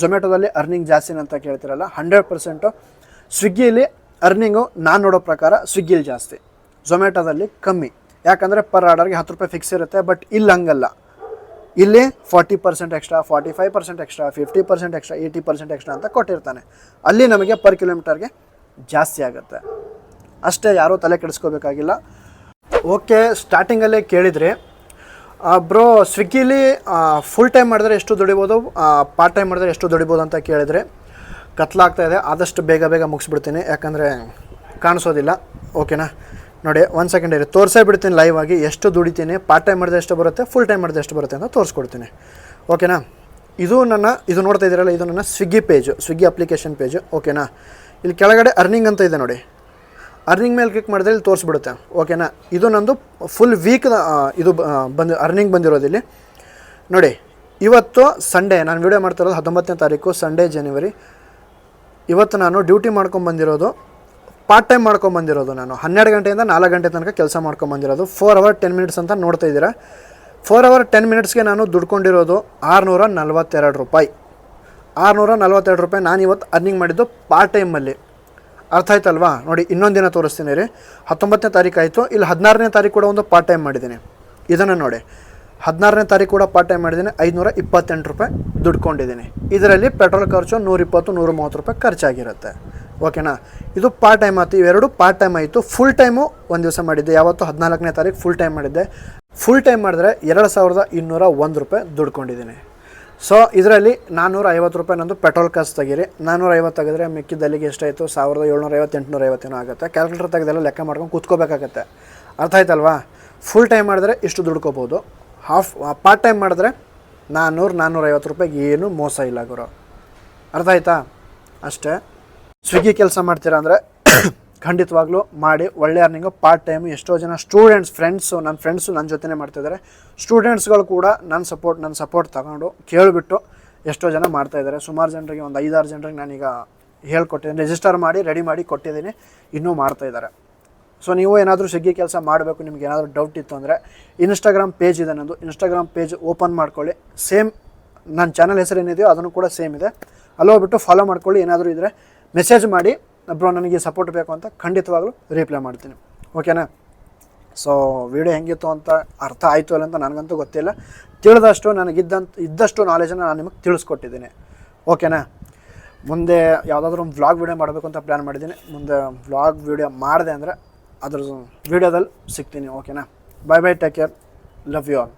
ಝೊಮ್ಯಾಟೊದಲ್ಲಿ ಅರ್ನಿಂಗ್ ಜಾಸ್ತಿನ ಅಂತ ಕೇಳ್ತಿರಲ್ಲ ಹಂಡ್ರೆಡ್ ಪರ್ಸೆಂಟು ಸ್ವಿಗ್ಗಿಲಿ ಅರ್ನಿಂಗು ನಾನು ನೋಡೋ ಪ್ರಕಾರ ಸ್ವಿಗ್ಗಿಲಿ ಜಾಸ್ತಿ. ಝೊಮ್ಯಾಟೊದಲ್ಲಿ ಕಮ್ಮಿ. ಯಾಕಂದರೆ ಪರ್ ಆರ್ಡರ್ಗೆ ಹತ್ತು ರೂಪಾಯಿ ಫಿಕ್ಸ್ ಇರುತ್ತೆ ಬಟ್ ಇಲ್ಲಿ ಹಂಗಲ್ಲ. ಇಲ್ಲಿ forty percent extra forty five percent extra fifty percent extra eighty percent extra ಅಂತ ಕೊಟ್ಟಿರ್ತಾನೆ. ಅಲ್ಲಿ ನಮಗೆ ಪರ್ ಕಿಲೋಮೀಟರ್ಗೆ ಜಾಸ್ತಿ ಆಗುತ್ತೆ. ಅಷ್ಟೇ ಯಾರೂ ತಲೆ ಕೆಡಿಸ್ಕೋಬೇಕಾಗಿಲ್ಲ. ಓಕೆ ಸ್ಟಾರ್ಟಿಂಗಲ್ಲೇ ಕೇಳಿದರೆ ಬ್ರೋ ಸ್ವಿಗ್ಗಿಲಿ ಫುಲ್ ಟೈಮ್ ಮಾಡಿದ್ರೆ ಎಷ್ಟು ದುಡಿಬೋದು? ಪಾರ್ಟ್ ಟೈಮ್ ಮಾಡಿದ್ರೆ ಎಷ್ಟು ದುಡಿಬೋದು ಅಂತ ಕೇಳಿದರೆ, ಕತ್ಲಾಗ್ತಾ ಇದೆ. ಆದಷ್ಟು ಬೇಗ ಬೇಗ ಮುಗಿಸ್ಬಿಡ್ತೀನಿ. ಯಾಕಂದರೆ ಕಾಣಿಸೋದಿಲ್ಲ. ಓಕೆನಾ ನೋಡಿ ಒಂದು ಸೆಕೆಂಡ್ ಇರಿ. ತೋರಿಸೇ ಬಿಡ್ತೀನಿ ಲೈವ್ ಆಗಿ ಎಷ್ಟು ದುಡಿತೀನಿ ಪಾರ್ಟ್ ಟೈಮ್ ಮಾಡಿದ್ರೆ ಎಷ್ಟು ಬರುತ್ತೆ ಫುಲ್ ಟೈಮ್ ಮಾಡಿದ್ರೆ ಎಷ್ಟು ಬರುತ್ತೆ ಅಂತ ತೋರಿಸ್ಕೊಡ್ತೀನಿ. ಓಕೆನಾ ಇದು ನನ್ನ, ಇದು ನೋಡ್ತಾ ಇದ್ದೀರಲ್ಲ, ಇದು ನನ್ನ Swiggy page Swiggy application page ಓಕೆನಾ ಇಲ್ಲಿ ಕೆಳಗಡೆ ಅರ್ನಿಂಗ್ ಅಂತ ಇದೆ ನೋಡಿ. ಅರ್ನಿಂಗ್ ಮೇಲೆ ಕ್ಲಿಕ್ ಮಾಡಿದ್ರೆ ಇಲ್ಲಿ ತೋರಿಸ್ಬಿಡುತ್ತೆ. ಓಕೆನಾ ಇದು ನಂದು ಫುಲ್ ವೀಕ್ ಇದು ಬಂದು ಅರ್ನಿಂಗ್ ಬಂದಿರೋದಿಲ್ಲಿ ನೋಡಿ, ಇವತ್ತು ಸಂಡೇ ನಾನು ವಿಡಿಯೋ ಮಾಡ್ತಿರೋದು ಹತ್ತೊಂಬತ್ತನೇ ತಾರೀಕು ಸಂಡೇ ಜನವರಿ ಇವತ್ತು ನಾನು ಡ್ಯೂಟಿ ಮಾಡ್ಕೊಂಬಂದಿರೋದು ಪಾರ್ಟ್ ಟೈಮ್ ಮಾಡ್ಕೊಂಬಂದಿರೋದು ನಾನು. ಹನ್ನೆರಡು ಗಂಟೆಯಿಂದ ನಾಲ್ಕು ಗಂಟೆ ತನಕ ಕೆಲಸ ಮಾಡ್ಕೊಂಬಂದಿರೋದು ಫೋರ್ ಅವರ್ ಟೆನ್ ಮಿನಿಟ್ಸ್ ಅಂತ ನೋಡ್ತಾ ಇದ್ದೀರಾ? ಫೋರ್ ಅವರ್ ಟೆನ್ ಮಿನಿಟ್ಸ್ಗೆ ನಾನು ದುಡ್ಕೊಂಡಿರೋದು ಆರುನೂರ ನಲ್ವತ್ತೆರಡು ರೂಪಾಯಿ. ಆರುನೂರ ನಲ್ವತ್ತೆರಡು ರೂಪಾಯಿ ನಾನು ಇವತ್ತು ಅರ್ನಿಂಗ್ ಮಾಡಿದ್ದು ಪಾರ್ಟ್ ಟೈಮಲ್ಲಿ ಅರ್ಥ ಆಯ್ತಲ್ವಾ? ನೋಡಿ, ಇನ್ನೊಂದು ದಿನ ತೋರಿಸ್ತೀನಿ ರೀ. ಹತ್ತೊಂಬತ್ತನೇ ತಾರೀಕು ಆಯಿತು. ಇಲ್ಲಿ ಹದಿನಾರನೇ ತಾರೀಕು ಕೂಡ ಒಂದು ಪಾರ್ಟ್ ಟೈಮ್ ಮಾಡಿದ್ದೀನಿ. ಇದನ್ನು ನೋಡಿ. ಹದಿನಾರನೇ ತಾರೀಕು ಕೂಡ ಪಾರ್ಟ್ ಟೈಮ್ ಮಾಡಿದ್ದೀನಿ. ಐದುನೂರ ಇಪ್ಪತ್ತೆಂಟು ರೂಪಾಯಿ ದುಡ್ಕೊಂಡಿದ್ದೀನಿ. ಇದರಲ್ಲಿ ಪೆಟ್ರೋಲ್ ಖರ್ಚು ನೂರಿಪ್ಪತ್ತು ನೂರ ಮೂವತ್ತು ರೂಪಾಯಿ ಖರ್ಚಾಗಿರುತ್ತೆ. ಓಕೆನಾ? ಇದು ಪಾರ್ಟ್ ಟೈಮ್ ಆಯ್ತು. ಇವೆರಡು ಪಾರ್ಟ್ ಟೈಮ್ ಆಯಿತು. ಫುಲ್ ಟೈಮು ಒಂದು ದಿವಸ ಮಾಡಿದ್ದೆ. ಯಾವತ್ತು ಹದಿನಾಲ್ಕನೇ ತಾರೀಕು ಫುಲ್ ಟೈಮ್ ಮಾಡಿದ್ದೆ. ಫುಲ್ ಟೈಮ್ ಮಾಡಿದ್ರೆ ಎರಡು ಸಾವಿರದ ಇನ್ನೂರ ಒಂದು ರೂಪಾಯಿ ದುಡ್ಕೊಂಡಿದ್ದೀನಿ ಸೊ ಇದರಲ್ಲಿ ನಾನ್ನೂರ ಐವತ್ತು ರೂಪಾಯಿ ನಂದು ಪೆಟ್ರೋಲ್ ಖರ್ಚು ತೆಗೀರಿ. ನಾನ್ನೂರ ಐವತ್ತು ತೆಗೆದ್ರೆ ಮಿಕ್ಕಿದ್ದಲ್ಲಿಗೆ ಎಷ್ಟಾಯಿತು? ಸಾವಿರದ ಏಳ್ನೂರ ಐವತ್ತು ಎಂಟುನೂರ ಐವತ್ತೇನೋ ಆಗುತ್ತೆ. ಕ್ಯಾಲ್ಕುಲೇಟರ್ ತೆಗೆದೆಲ್ಲ ಲೆಕ್ಕ ಮಾಡ್ಕೊಂಡು ಕೂತ್ಕೋಬೇಕಾಗತ್ತೆ. ಅರ್ಥ ಆಯ್ತಲ್ವಾ? ಫುಲ್ ಟೈಮ್ ಮಾಡಿದ್ರೆ ಇಷ್ಟು ದುಡ್ಕೋಬೋದು ಹಾಫ್ ಪಾರ್ಟ್ ಟೈಮ್ ಮಾಡಿದ್ರೆ ನಾನ್ನೂರು ನಾನ್ನೂರ ಐವತ್ತು ರೂಪಾಯಿಗೆ ಏನು ಮೋಸ ಇಲ್ಲ ಗುರು. ಅರ್ಥ ಆಯ್ತಾ? ಅಷ್ಟೇ. ಸ್ವಿಗ್ಗಿ ಕೆಲಸ ಮಾಡ್ತೀರಾ ಅಂದರೆ ಖಂಡಿತವಾಗ್ಲೂ ಮಾಡಿ, ಒಳ್ಳೆ ಅರ್ನಿಂಗು ಪಾರ್ಟ್ ಟೈಮ್ ಎಷ್ಟೋ ಜನ ಸ್ಟೂಡೆಂಟ್ಸ್ ಫ್ರೆಂಡ್ಸು ನನ್ನ ಫ್ರೆಂಡ್ಸು ನನ್ನ ಜೊತೆನೇ ಮಾಡ್ತಾಯಿದ್ದಾರೆ ಸ್ಟೂಡೆಂಟ್ಸ್ಗಳು ಕೂಡ ನನ್ನ ಸಪೋರ್ಟ್ ನನ್ನ ಸಪೋರ್ಟ್ ತಗೊಂಡು ಕೇಳಿಬಿಟ್ಟು ಎಷ್ಟೋ ಜನ ಮಾಡ್ತಾಯಿದ್ದಾರೆ ಸುಮಾರು ಜನರಿಗೆ ಒಂದು ಐದಾರು ಜನರಿಗೆ ನಾನೀಗ ಹೇಳ್ಕೊಟ್ಟಿದ್ದೀನಿ ರಿಜಿಸ್ಟರ್ ಮಾಡಿ ರೆಡಿ ಮಾಡಿ ಕೊಟ್ಟಿದ್ದೀನಿ. ಇನ್ನೂ ಮಾಡ್ತಾಯಿದ್ದಾರೆ ಸೊ ನೀವು ಏನಾದರೂ ಸ್ವಿಗ್ಗಿ ಕೆಲಸ ಮಾಡಬೇಕು, ನಿಮ್ಗೆ ಏನಾದರೂ ಡೌಟ್ ಇತ್ತು ಅಂದರೆ ಇನ್ಸ್ಟಾಗ್ರಾಮ್ ಪೇಜ್ ಇದೆ ನನ್ನದು ಇನ್ಸ್ಟಾಗ್ರಾಮ್ ಪೇಜ್ ಓಪನ್ ಮಾಡ್ಕೊಳ್ಳಿ. ಸೇಮ್ ನನ್ನ ಚಾನಲ್ ಹೆಸರು ಏನಿದೆಯೋ ಅದನ್ನು ಕೂಡ ಸೇಮ್ ಇದೆ. ಅಲ್ಲೋಗ್ಬಿಟ್ಟು ಫಾಲೋ ಮಾಡ್ಕೊಳ್ಳಿ. ಏನಾದರೂ ಇದ್ದರೆ ಮೆಸೇಜ್ ಮಾಡಿ. ಬ್ರೋ ನನಗೆ ಸಪೋರ್ಟ್ ಬೇಕು ಅಂತ ಖಂಡಿತವಾಗ್ಲೂ ರಿಪ್ಲೈ ಮಾಡ್ತೀನಿ. ಓಕೆನಾ ಸೊ ವಿಡಿಯೋ ಹೆಂಗಿತ್ತು ಅಂತ ಅರ್ಥ ಆಯಿತು ಅಲ್ಲ ಅಂತ ನನಗಂತೂ ಗೊತ್ತಿಲ್ಲ. ತಿಳಿದಷ್ಟು ನನಗಿದ್ದಂತ, ಇದ್ದಷ್ಟು ನಾಲೆಜನ್ನು ನಾನು ನಿಮಗೆ ತಿಳಿಸ್ಕೊಟ್ಟಿದ್ದೀನಿ. ಓಕೆನಾ ಮುಂದೆ ಯಾವುದಾದ್ರೂ ಒಂದು ವ್ಲಾಗ್ ವೀಡಿಯೋ ಮಾಡಬೇಕು ಅಂತ ಪ್ಲ್ಯಾನ್ ಮಾಡಿದ್ದೀನಿ. ಮುಂದೆ ವ್ಲಾಗ್ ವೀಡಿಯೋ ಮಾಡಿದೆ ಅಂದರೆ ಅದ್ರ ವೀಡಿಯೋದಲ್ಲಿ ಸಿಗ್ತೀನಿ. ಓಕೆನಾ bye bye take care love you all